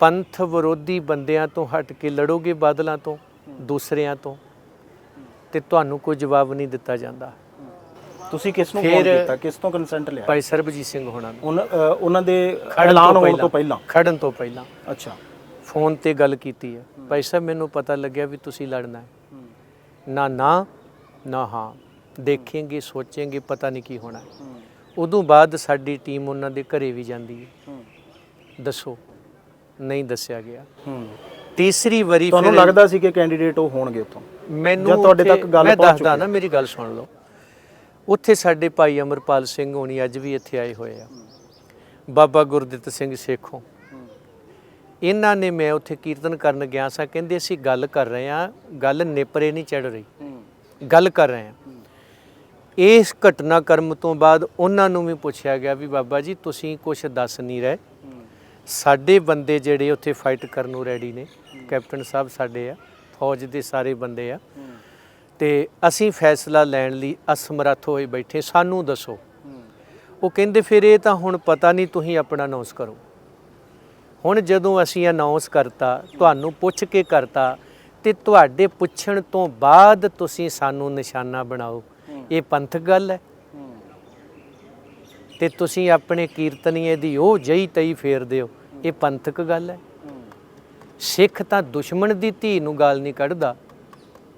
Speaker 2: ਪੰਥ ਵਿਰੋਧੀ ਬੰਦਿਆਂ ਤੋਂ ਹਟ ਕੇ ਲੜੋਗੇ ਬਾਦਲਾਂ ਤੋਂ, ਦੂਸਰਿਆਂ ਤੋਂ? ਤੇ ਤੁਹਾਨੂੰ ਕੋਈ ਜਵਾਬ ਨਹੀਂ ਦਿੱਤਾ ਜਾਂਦਾ।
Speaker 1: ਤੁਸੀਂ ਕਿਸ ਨੂੰ
Speaker 2: ਫਿਰ-
Speaker 1: ਫੋਨ ਕੀਤਾ? ਕਿਸ ਤੋਂ ਕੰਸੈਂਟ ਲਿਆ?
Speaker 2: ਭਾਈ ਸਰਬਜੀਤ ਸਿੰਘ ਹੋਣਾ ਨੂੰ।
Speaker 1: ਉਹਨਾਂ ਅ, ਉਹਨਾਂ ਦੇ ਐਲਾਨ ਹੋਣ ਤੋਂ ਪਹਿਲਾਂ?
Speaker 2: ਖੜਨ ਤੋਂ ਪਹਿਲਾਂ।
Speaker 1: ਅੱਛਾ।
Speaker 2: ਫੋਨ ਤੇ ਗੱਲ ਕੀਤੀ ਹੈ। ਭਾਈ ਸਾਹਿਬ ਮੈਨੂੰ ਪਤਾ ਲੱਗਿਆ ਵੀ ਤੁਸੀਂ ਲੜਨਾ ਹੈ। ਨਾ ਨਾ ਨਾ ਹਾਂ। ਦੇਖਾਂਗੇ ਸੋਚਾਂਗੇ ਪਤਾ ਨਹੀਂ ਕੀ ਹੋਣਾ ਹੈ। ਉਦੋਂ ਬਾਅਦ ਸਾਡੀ ਟੀਮ ਉਹਨਾਂ ਦੇ ਘਰੇ ਵੀ ਜਾਂਦੀ ਹੈ। ਦੱਸੋ। ਨਹੀਂ ਦੱਸਿਆ ਗਿਆ।
Speaker 1: ਹੂੰ
Speaker 2: ਤੀਸਰੀ ਵਾਰੀ
Speaker 1: ਤੁਹਾਨੂੰ
Speaker 2: ਫਿਰ
Speaker 1: ਲੱਗਦਾ ਸੀ ਕਿ ਕੈਂਡੀਡੇਟ ਉਹ ਹੋਣਗੇ ਉੱਥੋਂ?
Speaker 2: ਮੈਨੂੰ
Speaker 1: ਜਾਂ ਤੁਹਾਡੇ
Speaker 2: ਉੱਥੇ-
Speaker 1: ਤੱਕ ਗੱਲ
Speaker 2: ਮੈਂ
Speaker 1: ਪਹੁੰਚ
Speaker 2: ਦੱਸਦਾ
Speaker 1: ਚੁੱਕੀ
Speaker 2: ਨਾ ਮੇਰੀ ਗੱਲ ਸੁਣ ਲਓ। ਉੱਥੇ ਸਾਡੇ ਭਾਈ ਅਮਰਪਾਲ ਸਿੰਘ ਹੋਣੀ ਅੱਜ ਵੀ ਇੱਥੇ ਆਏ ਹੋਏ ਆ। ਬਾਬਾ ਗੁਰਦਿੱਤ ਸਿੰਘ ਸੇਖੋਂ। ਇਹਨਾਂ ਨੇ ਮੈਂ ਉੱਥੇ ਕੀਰਤਨ ਕਰਨ ਗਿਆ ਸਾਂ, ਕਹਿੰਦੇ ਅਸੀਂ ਗੱਲ ਕਰ ਰਹੇ ਆ ਗੱਲ ਨੇਪਰੇ ਨਹੀਂ ਚੜ ਰਹੀ। ਗੱਲ ਕਰ ਰਹੇ ਆ ਇਸ ਘਟਨਾਕ੍ਰਮ ਤੋਂ ਬਾਅਦ ਉਹਨਾਂ ਨੂੰ ਵੀ ਪੁੱਛਿਆ ਗਿਆ ਵੀ ਬਾਬਾ ਜੀ, ਤੁਸੀਂ ਕੁਝ ਦੱਸ ਨਹੀਂ ਰਹੇ। ਸਾਡੇ ਬੰਦੇ ਜਿਹੜੇ ਉੱਥੇ ਫਾਈਟ ਕਰਨ ਨੂੰ ਰੈਡੀ ਨੇ। ਕੈਪਟਨ ਸਾਹਿਬ ਸਾਡੇ ਆ, ਫੌਜ ਦੇ ਸਾਰੇ ਬੰਦੇ ਆ। ਤੇ ਅਸੀਂ ਫੈਸਲਾ ਲੈਣ ਲਈ ਅਸਮਰੱਥ ਹੋਏ ਬੈਠੇ, ਸਾਨੂੰ ਦੱਸੋ। ਉਹ ਕਹਿੰਦੇ, ਫਿਰ ਇਹ ਤਾਂ ਹੁਣ ਪਤਾ ਨਹੀਂ, ਤੁਸੀਂ ਆਪਣਾ ਅਨਾਉਂਸ ਕਰੋ। ਹੁਣ ਜਦੋਂ ਅਸੀਂ ਅਨਾਉਂਸ ਕਰਤਾ, ਤੁਹਾਨੂੰ ਪੁੱਛ ਕੇ ਕਰਤਾ, ਤੇ ਤੁਹਾਡੇ ਪੁੱਛਣ ਤੋਂ ਬਾਅਦ ਤੁਸੀਂ ਸਾਨੂੰ ਨਿਸ਼ਾਨਾ ਬਣਾਓ। ਇਹ ਪੰਥਕ ਗੱਲ ਹੈ। ਤੇ ਤੁਸੀਂ ਆਪਣੇ ਕੀਰਤਨੀਏ ਦੀ ਉਹ ਜਈ ਤਈ ਫੇਰਦੇ ਹੋ ਇਹ ਪੰਥਕ ਗੱਲ ਹੈ। ਸਿੱਖ ਤਾਂ ਦੁਸ਼ਮਣ ਦੀ ਧੀ ਨੂੰ ਗਾਲ ਨਹੀਂ ਕੱਢਦਾ।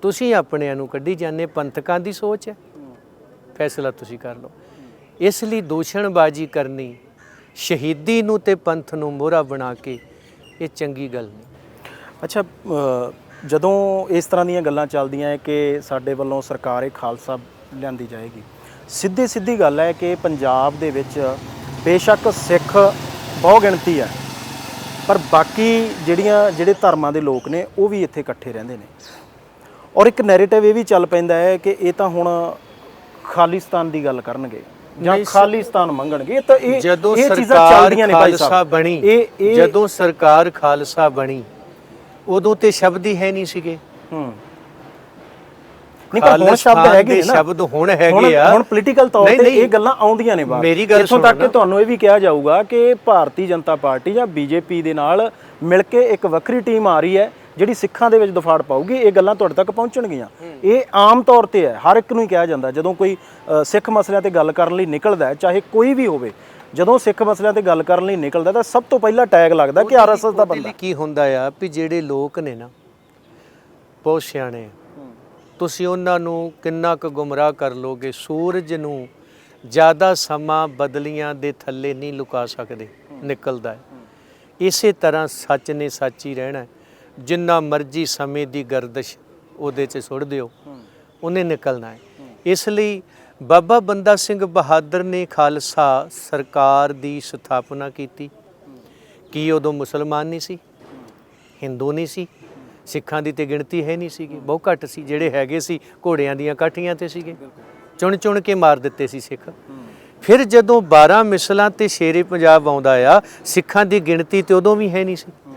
Speaker 2: ਤੁਸੀਂ ਆਪਣਿਆਂ ਨੂੰ ਕੱਢੀ ਜਾਂਦੇ, ਪੰਥਕਾਂ ਦੀ ਸੋਚ ਹੈ। ਫੈਸਲਾ ਤੁਸੀਂ ਕਰ ਲਓ। ਇਸ ਲਈ ਦੂਸ਼ਣਬਾਜ਼ੀ ਕਰਨੀ, ਸ਼ਹੀਦੀ ਨੂੰ ਤੇ ਪੰਥ ਨੂੰ ਮੋਹਰਾ ਬਣਾ ਕੇ, ਇਹ ਚੰਗੀ ਗੱਲ ਨਹੀਂ।
Speaker 1: ਅੱਛਾ ਜਦੋਂ ਇਸ ਤਰ੍ਹਾਂ ਦੀਆਂ ਗੱਲਾਂ ਚੱਲਦੀਆਂ ਹੈ ਕਿ ਸਾਡੇ ਵੱਲੋਂ ਸਰਕਾਰ ਇਹ ਖਾਲਸਾ ਲਿਆਂਦੀ ਜਾਏਗੀ ਸਿੱਧੀ ਸਿੱਧੀ ਗੱਲ ਹੈ ਕਿ ਪੰਜਾਬ ਦੇ ਵਿੱਚ ਬੇਸ਼ੱਕ ਸਿੱਖ ਬਹੁ ਗਿਣਤੀ ਹੈ, ਪਰ ਬਾਕੀ ਜਿਹੜੀਆਂ, ਜਿਹੜੇ ਧਰਮਾਂ ਦੇ ਲੋਕ ਨੇ, ਉਹ ਵੀ ਇੱਥੇ ਇਕੱਠੇ ਰਹਿੰਦੇ ਨੇ। ਔਰ ਇੱਕ ਨੈਰੇਟਿਵ ਇਹ ਵੀ ਚੱਲ ਪੈਂਦਾ ਹੈ ਕਿ ਇਹ ਤਾਂ ਹੁਣ ਖਾਲਿਸਤਾਨ ਦੀ ਗੱਲ ਕਰਨਗੇ ਜਾਂ ਖਾਲਿਸਤਾਨ ਮੰਗਣਗੇ। ਇਹ ਤਾਂ ਇਹ
Speaker 2: ਜਦੋਂ ਸਰਕਾਰ ਖਾਲਸਾ ਬਣੀ ਜਦੋਂ ਸਰਕਾਰ ਖਾਲਸਾ ਬਣੀ ਉਦੋਂ ਤੇ ਸ਼ਬਦ ਹੀ ਹੈ ਨਹੀਂ ਸੀਗੇ।
Speaker 1: ਹੂੰ। ਨਹੀਂ ਪਰ ਹੁਣ
Speaker 2: ਖਾਲਿਸਤਾਨ
Speaker 1: ਸ਼ਬਦ ਹੈਗੇ ਨੇ
Speaker 2: ਸ਼ਬਦ ਹੁਣ ਹੈਗੇ ਆ।
Speaker 1: ਹੁਣ ਪੋਲੀਟੀਕਲ ਤੌਰ ਤੇ। ਇਹ ਗੱਲਾਂ ਆਉਂਦੀਆਂ ਨੇ
Speaker 2: ਗੱਲ
Speaker 1: ਇੱਥੋਂ ਤੱਕ ਕਿ। ਤੁਹਾਨੂੰ ਇਹ ਵੀ ਕਿਹਾ ਜਾਊਗਾ ਕਿ ਭਾਰਤੀ ਜਨਤਾ ਪਾਰਟੀ ਜਾਂ ਬੀਜੇਪੀ ਦੇ ਨਾਲ ਮਿਲ ਕੇ ਇੱਕ ਵੱਖਰੀ ਟੀਮ ਆ ਰਹੀ ਹੈ। ਜਿਹੜੀ ਸਿੱਖਾਂ ਦੇ ਵਿੱਚ ਦਫਾੜ ਪਾਊਗੀ ਇਹ ਗੱਲਾਂ ਤੁਹਾਡੇ ਤੱਕ ਪਹੁੰਚਣਗੀਆਂ। ਇਹ ਆਮ ਤੌਰ ਤੇ ਹੈ ਹਰ ਇੱਕ ਨੂੰ ਹੀ ਕਿਹਾ ਜਾਂਦਾ ਜਦੋਂ ਕੋਈ ਸਿੱਖ ਮਸਲਿਆਂ ਤੇ ਗੱਲ ਕਰਨ ਲਈ ਨਿਕਲਦਾ ਹੈ ਚਾਹੇ ਕੋਈ ਵੀ ਹੋਵੇ ਜਦੋਂ ਸਿੱਖ ਮਸਲਿਆਂ ਤੇ ਗੱਲ ਕਰਨ ਲਈ ਨਿਕਲਦਾ ਤਾਂ ਸਭ ਤੋਂ ਪਹਿਲਾਂ ਟੈਗ ਲੱਗਦਾ ਕਿ ਆਰਐਸਐਸ ਦਾ ਬੰਦਾ।
Speaker 2: ਕੀ ਹੁੰਦਾ ਆ ਵੀ ਜਿਹੜੇ ਲੋਕ ਨੇ ਨਾ ਬਹੁਤ ਸਿਆਣੇ। ਤੁਸੀਂ ਉਹਨਾਂ ਨੂੰ ਕਿੰਨਾ ਕੁ ਗੁੰਮਰਾਹ ਕਰ ਲੋਗੇ ਸੂਰਜ ਨੂੰ ਜ਼ਿਆਦਾ ਸਮਾਂ ਬਦਲੀਆਂ ਦੇ ਥੱਲੇ ਨਹੀਂ ਲੁਕਾ ਸਕਦੇ ਨਿਕਲਦਾ ਹੈ। ਇਸੇ ਤਰ੍ਹਾਂ ਸੱਚ ਨੇ ਸੱਚ ਹੀ ਰਹਿਣਾ ਹੈ। ਜਿੰਨਾ ਮਰਜ਼ੀ ਸਮੇਂ ਦੀ ਗਰਦਸ਼ ਉਹਦੇ 'ਚ ਸੁੱਟ ਦਿਓ। ਉਹਨੇ ਨਿਕਲਣਾ ਹੈ। ਇਸ ਲਈ ਬਾਬਾ ਬੰਦਾ ਸਿੰਘ ਬਹਾਦਰ ਨੇ ਖਾਲਸਾ ਸਰਕਾਰ ਦੀ ਸਥਾਪਨਾ ਕੀਤੀ। ਕੀ ਉਦੋਂ ਮੁਸਲਮਾਨ ਨਹੀਂ ਸੀ? ਹਿੰਦੂ ਨਹੀਂ ਸੀ। ਸਿੱਖਾਂ ਦੀ ਤੇ ਗਿਣਤੀ ਹੈ ਨਹੀਂ ਸੀਗੀ। ਬਹੁਤ ਘੱਟ ਸੀ। ਜਿਹੜੇ ਹੈਗੇ ਸੀ, ਘੋੜਿਆਂ ਦੀਆਂ ਕਾਠੀਆਂ ਤੇ ਸੀਗੇ। ਚੁਣ ਚੁਣ ਕੇ ਮਾਰ ਦਿੱਤੇ ਸੀ ਸਿੱਖ। ਫਿਰ ਜਦੋਂ 12 ਮਿਸਲਾਂ ਤੇ ਸ਼ੇਰੇ ਪੰਜਾਬ ਆਉਂਦਾ ਆ, ਸਿੱਖਾਂ ਦੀ ਗਿਣਤੀ ਤੇ ਉਦੋਂ ਵੀ ਹੈ ਨਹੀਂ ਸੀ।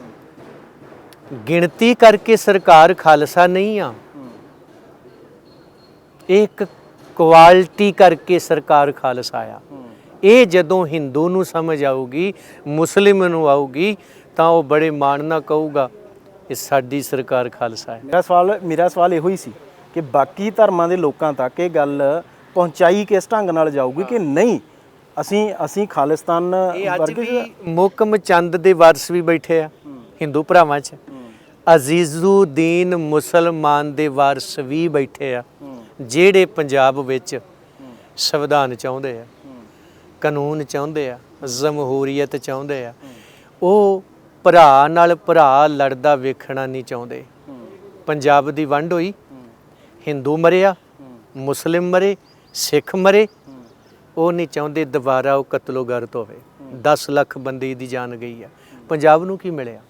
Speaker 2: ਗਿਣਤੀ ਕਰਕੇ ਸਰਕਾਰ ਖਾਲਸਾ ਨਹੀਂ ਆ। ਇੱਕ ਕੁਆਲਿਟੀ ਕਰਕੇ ਸਰਕਾਰ ਖਾਲਸਾ ਆ। ਇਹ ਜਦੋਂ ਹਿੰਦੂ ਨੂੰ ਸਮਝ ਆਊਗੀ ਮੁਸਲਿਮ ਨੂੰ ਆਊਗੀ ਤਾਂ ਉਹ ਬੜੇ ਮਾਣ ਨਾਲ ਕਹੂਗਾ ਇਹ ਸਾਡੀ ਸਰਕਾਰ ਖਾਲਸਾ ਹੈ।
Speaker 1: ਮੇਰਾ ਸਵਾਲ ਮੇਰਾ ਸਵਾਲ ਇਹੋ ਹੀ ਸੀ ਕਿ ਬਾਕੀ ਧਰਮਾਂ ਦੇ ਲੋਕਾਂ ਤੱਕ ਇਹ ਗੱਲ ਪਹੁੰਚਾਈ ਕਿਸ ਢੰਗ ਨਾਲ ਜਾਊਗੀ ਕਿ ਨਹੀਂ? ਅਸੀਂ ਅਸੀਂ ਖਾਲਿਸਤਾਨ ਵਰਗੇ
Speaker 2: ਮੁਕਮ ਚੰਦ ਦੇ ਵਾਰਸ ਵੀ ਬੈਠੇ ਆ। ਹਿੰਦੂ ਭਰਾਵਾਂ 'ਚ। ਅਜ਼ੀਜ਼ੁਦੀਨ ਮੁਸਲਮਾਨ ਦੇ ਵਾਰਸ ਵੀ ਬੈਠੇ ਆ ਜਿਹੜੇ ਪੰਜਾਬ ਵਿੱਚ ਸੰਵਿਧਾਨ ਚਾਹੁੰਦੇ ਆ ਕਾਨੂੰਨ ਚਾਹੁੰਦੇ ਆ ਜਮਹੂਰੀਅਤ ਚਾਹੁੰਦੇ ਆ ਉਹ ਭਰਾ ਨਾਲ ਭਰਾ ਲੜਦਾ ਵੇਖਣਾ ਨਹੀਂ ਚਾਹੁੰਦੇ। ਪੰਜਾਬ ਦੀ ਵੰਡ ਹੋਈ ਹਿੰਦੂ ਮਰਿਆ ਮੁਸਲਿਮ ਮਰੇ ਸਿੱਖ ਮਰੇ ਉਹ ਨਹੀਂ ਚਾਹੁੰਦੇ ਦੁਬਾਰਾ ਉਹ ਕਤਲੋਗਰਤ ਹੋਵੇ। 10 ਲੱਖ ਬੰਦੇ ਦੀ ਜਾਨ ਗਈ ਆ। ਪੰਜਾਬ ਨੂੰ ਕੀ ਮਿਲਿਆ?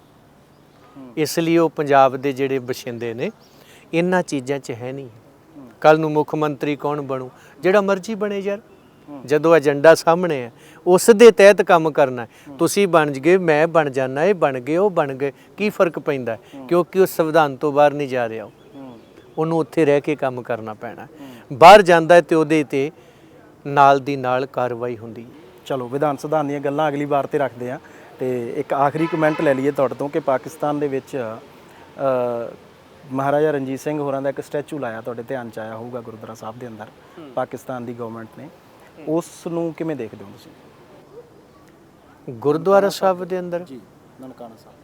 Speaker 2: ਇਸ ਲਈ ਉਹ ਪੰਜਾਬ ਦੇ ਜਿਹੜੇ ਬਸ਼ਿੰਦੇ ਨੇ, ਇਹਨਾਂ ਚੀਜ਼ਾਂ 'ਚ ਹੈ ਨਹੀਂ। ਕੱਲ ਨੂੰ ਮੁੱਖ ਮੰਤਰੀ ਕੌਣ ਬਣੂ? ਜਿਹੜਾ ਮਰਜ਼ੀ ਬਣੇ ਯਾਰ। ਜਦੋਂ ਏਜੰਡਾ ਸਾਹਮਣੇ ਹੈ, ਉਸ ਦੇ ਤਹਿਤ ਕੰਮ ਕਰਨਾ ਤੁਸੀਂ ਬਣ ਜਗੇ ਮੈਂ ਬਣ ਜਾਣਾ ਇਹ ਬਣ ਗਏ, ਉਹ ਬਣ ਗਏ। ਕੀ ਫ਼ਰਕ ਪੈਂਦਾ ਕਿਉਂਕਿ ਉਹ ਸੰਵਿਧਾਨ ਤੋਂ ਬਾਹਰ ਨਹੀਂ ਜਾ ਰਿਹਾ ਉਹ। ਉਹਨੂੰ ਉੱਥੇ ਰਹਿ ਕੇ ਕੰਮ ਕਰਨਾ ਪੈਣਾ ਬਾਹਰ ਜਾਂਦਾ ਹੈ ਤੇ ਉਹਦੇ ਤੇ ਨਾਲ ਦੀ ਨਾਲ ਕਾਰਵਾਈ ਹੁੰਦੀ
Speaker 1: ਚਲੋ, ਵਿਧਾਨ ਸਭਾ ਦੀਆਂ ਗੱਲਾਂ ਅਗਲੀ ਵਾਰ ਤੇ ਰੱਖਦੇ ਆ ਤੇ ਇੱਕ ਆਖਰੀ ਕਮੈਂਟ ਲੈ ਲਈਏ ਤੁਹਾਡੇ ਤੋਂ ਕਿ ਪਾਕਿਸਤਾਨ ਦੇ ਵਿੱਚ ਅ, ਮਹਾਰਾਜਾ ਰਣਜੀਤ ਸਿੰਘ ਹੋਰਾਂ ਦਾ ਇੱਕ ਸਟੈਚੂ ਲਾਇਆ ਤੁਹਾਡੇ ਧਿਆਨ ਚ ਆਇਆ ਹੋਊਗਾ ਗੁਰਦੁਆਰਾ ਸਾਹਿਬ ਦੇ ਅੰਦਰ ਪਾਕਿਸਤਾਨ ਦੀ ਗਵਰਨਮੈਂਟ ਨੇ। ਉਸ ਨੂੰ ਕਿਵੇਂ ਦੇਖਦੇ ਹੋ ਤੁਸੀਂ?
Speaker 2: ਗੁਰਦੁਆਰਾ ਸਾਹਿਬ ਦੇ ਅੰਦਰ?
Speaker 1: ਜੀ ਨਨਕਾਣਾ ਸਾਹਿਬ।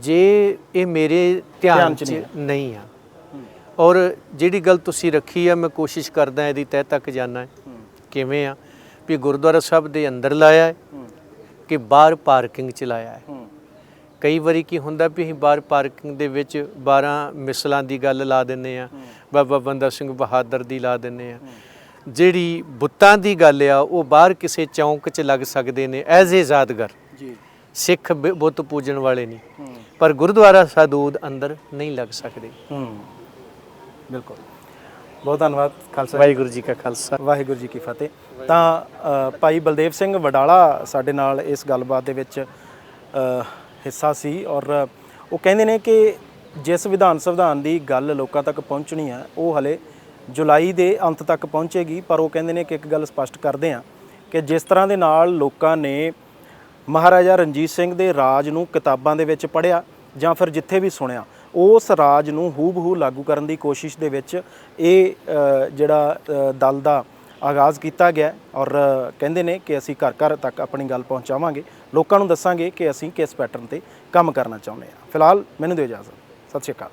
Speaker 2: ਜੇ ਇਹ ਮੇਰੇ ਧਿਆਨ
Speaker 1: 'ਚ ਨਹੀਂ
Speaker 2: ਆ ਔਰ ਜਿਹੜੀ ਗੱਲ ਤੁਸੀਂ ਰੱਖੀ ਆ ਮੈਂ ਕੋਸ਼ਿਸ਼ ਕਰਦਾ ਇਹਦੀ ਤਹਿ ਤੱਕ ਜਾਣਾ ਕਿਵੇਂ ਆ? ਵੀ ਗੁਰਦੁਆਰਾ ਸਾਹਿਬ ਦੇ ਅੰਦਰ ਲਾਇਆ ਹੈ। ਕਿ ਬਾਹਰ ਪਾਰਕਿੰਗ ਚ ਲਾਇਆ ਹੈ। ਕਈ ਵਾਰੀ ਕੀ ਹੁੰਦਾ ਵੀ ਅਸੀਂ ਬਾਹਰ ਪਾਰਕਿੰਗ ਦੇ ਵਿੱਚ 12 ਮਿਸਲਾਂ ਦੀ ਗੱਲ ਲਾ ਦਿੰਨੇ ਆ ਬਾਬਾ ਬੰਦਾ ਸਿੰਘ ਬਹਾਦਰ ਦੀ ਲਾ ਦਿੰਨੇ ਆ ਜਿਹੜੀ ਬੁੱਤਾਂ ਦੀ ਗੱਲ ਆ ਉਹ ਬਾਹਰ ਕਿਸੇ ਚੌਂਕ 'ਚ ਲੱਗ ਸਕਦੇ ਨੇ ਐਜ਼ ਏ ਯਾਦਗਾਰ।
Speaker 1: ਜੀ।
Speaker 2: ਸਿੱਖ ਬੁੱਤ ਪੂਜਣ ਵਾਲੇ ਨਹੀਂ ਪਰ ਗੁਰਦੁਆਰਾ ਸਾਦੂਦ ਅੰਦਰ ਨਹੀਂ ਲੱਗ ਸਕਦੇ।
Speaker 1: ਹੂੰ। ਬਿਲਕੁਲ। ਬਹੁਤ ਧੰਨਵਾਦ ਖਾਲਸਾ
Speaker 2: ਵਾਹਿਗੁਰੂ ਜੀ ਕਾ ਖਾਲਸਾ।
Speaker 1: ਵਾਹਿਗੁਰੂ ਜੀ ਕੀ ਫਤਿਹ। ਤਾਂ ਭਾਈ ਬਲਦੇਵ ਸਿੰਘ ਵਡਾਲਾ ਸਾਡੇ ਨਾਲ ਇਸ ਗੱਲਬਾਤ ਦੇ ਵਿੱਚ ਹਿੱਸਾ ਸੀ ਔਰ ਉਹ ਕਹਿੰਦੇ ਨੇ ਕਿ ਜਿਸ ਵਿਧਾਨ ਸੰਵਿਧਾਨ ਦੀ ਗੱਲ ਲੋਕਾਂ ਤੱਕ ਪਹੁੰਚਣੀ ਆ ਉਹ ਹਲੇ ਜੁਲਾਈ ਦੇ ਅੰਤ ਤੱਕ ਪਹੁੰਚੇਗੀ ਪਰ ਉਹ ਕਹਿੰਦੇ ਨੇ ਕਿ ਇੱਕ ਗੱਲ ਸਪਸ਼ਟ ਕਰਦੇ ਆ ਕਿ ਜਿਸ ਤਰ੍ਹਾਂ ਦੇ ਨਾਲ ਲੋਕਾਂ ਨੇ ਮਹਾਰਾਜਾ ਰਣਜੀਤ ਸਿੰਘ ਦੇ ਰਾਜ ਨੂੰ ਕਿਤਾਬਾਂ ਦੇ ਵਿੱਚ ਪੜ੍ਹਿਆ ਜਾਂ ਫਿਰ ਜਿੱਥੇ ਵੀ ਸੁਣਿਆ ਉਸ ਰਾਜ ਨੂੰ ਹੂਬਹੂ ਲਾਗੂ ਕਰਨ ਦੀ ਕੋਸ਼ਿਸ਼ ਦੇ ਵਿੱਚ ਇਹ ਜਿਹੜਾ ਦਲ ਦਾ ਆਗਾਜ਼ ਕੀਤਾ ਗਿਆ ਔਰ ਕਹਿੰਦੇ ਨੇ ਕਿ ਅਸੀਂ ਘਰ ਘਰ ਤੱਕ ਆਪਣੀ ਗੱਲ ਪਹੁੰਚਾਵਾਂਗੇ। ਲੋਕਾਂ ਨੂੰ ਦੱਸਾਂਗੇ ਕਿ ਅਸੀਂ ਕਿਸ ਪੈਟਰਨ ਤੇ ਕੰਮ ਕਰਨਾ ਚਾਹੁੰਦੇ ਹਾਂ। ਫਿਲਹਾਲ ਮੈਨੂੰ ਦਿਓ ਇਜਾਜ਼ਤ। ਸਤਿ ਸ਼੍ਰੀ ਅਕਾਲ।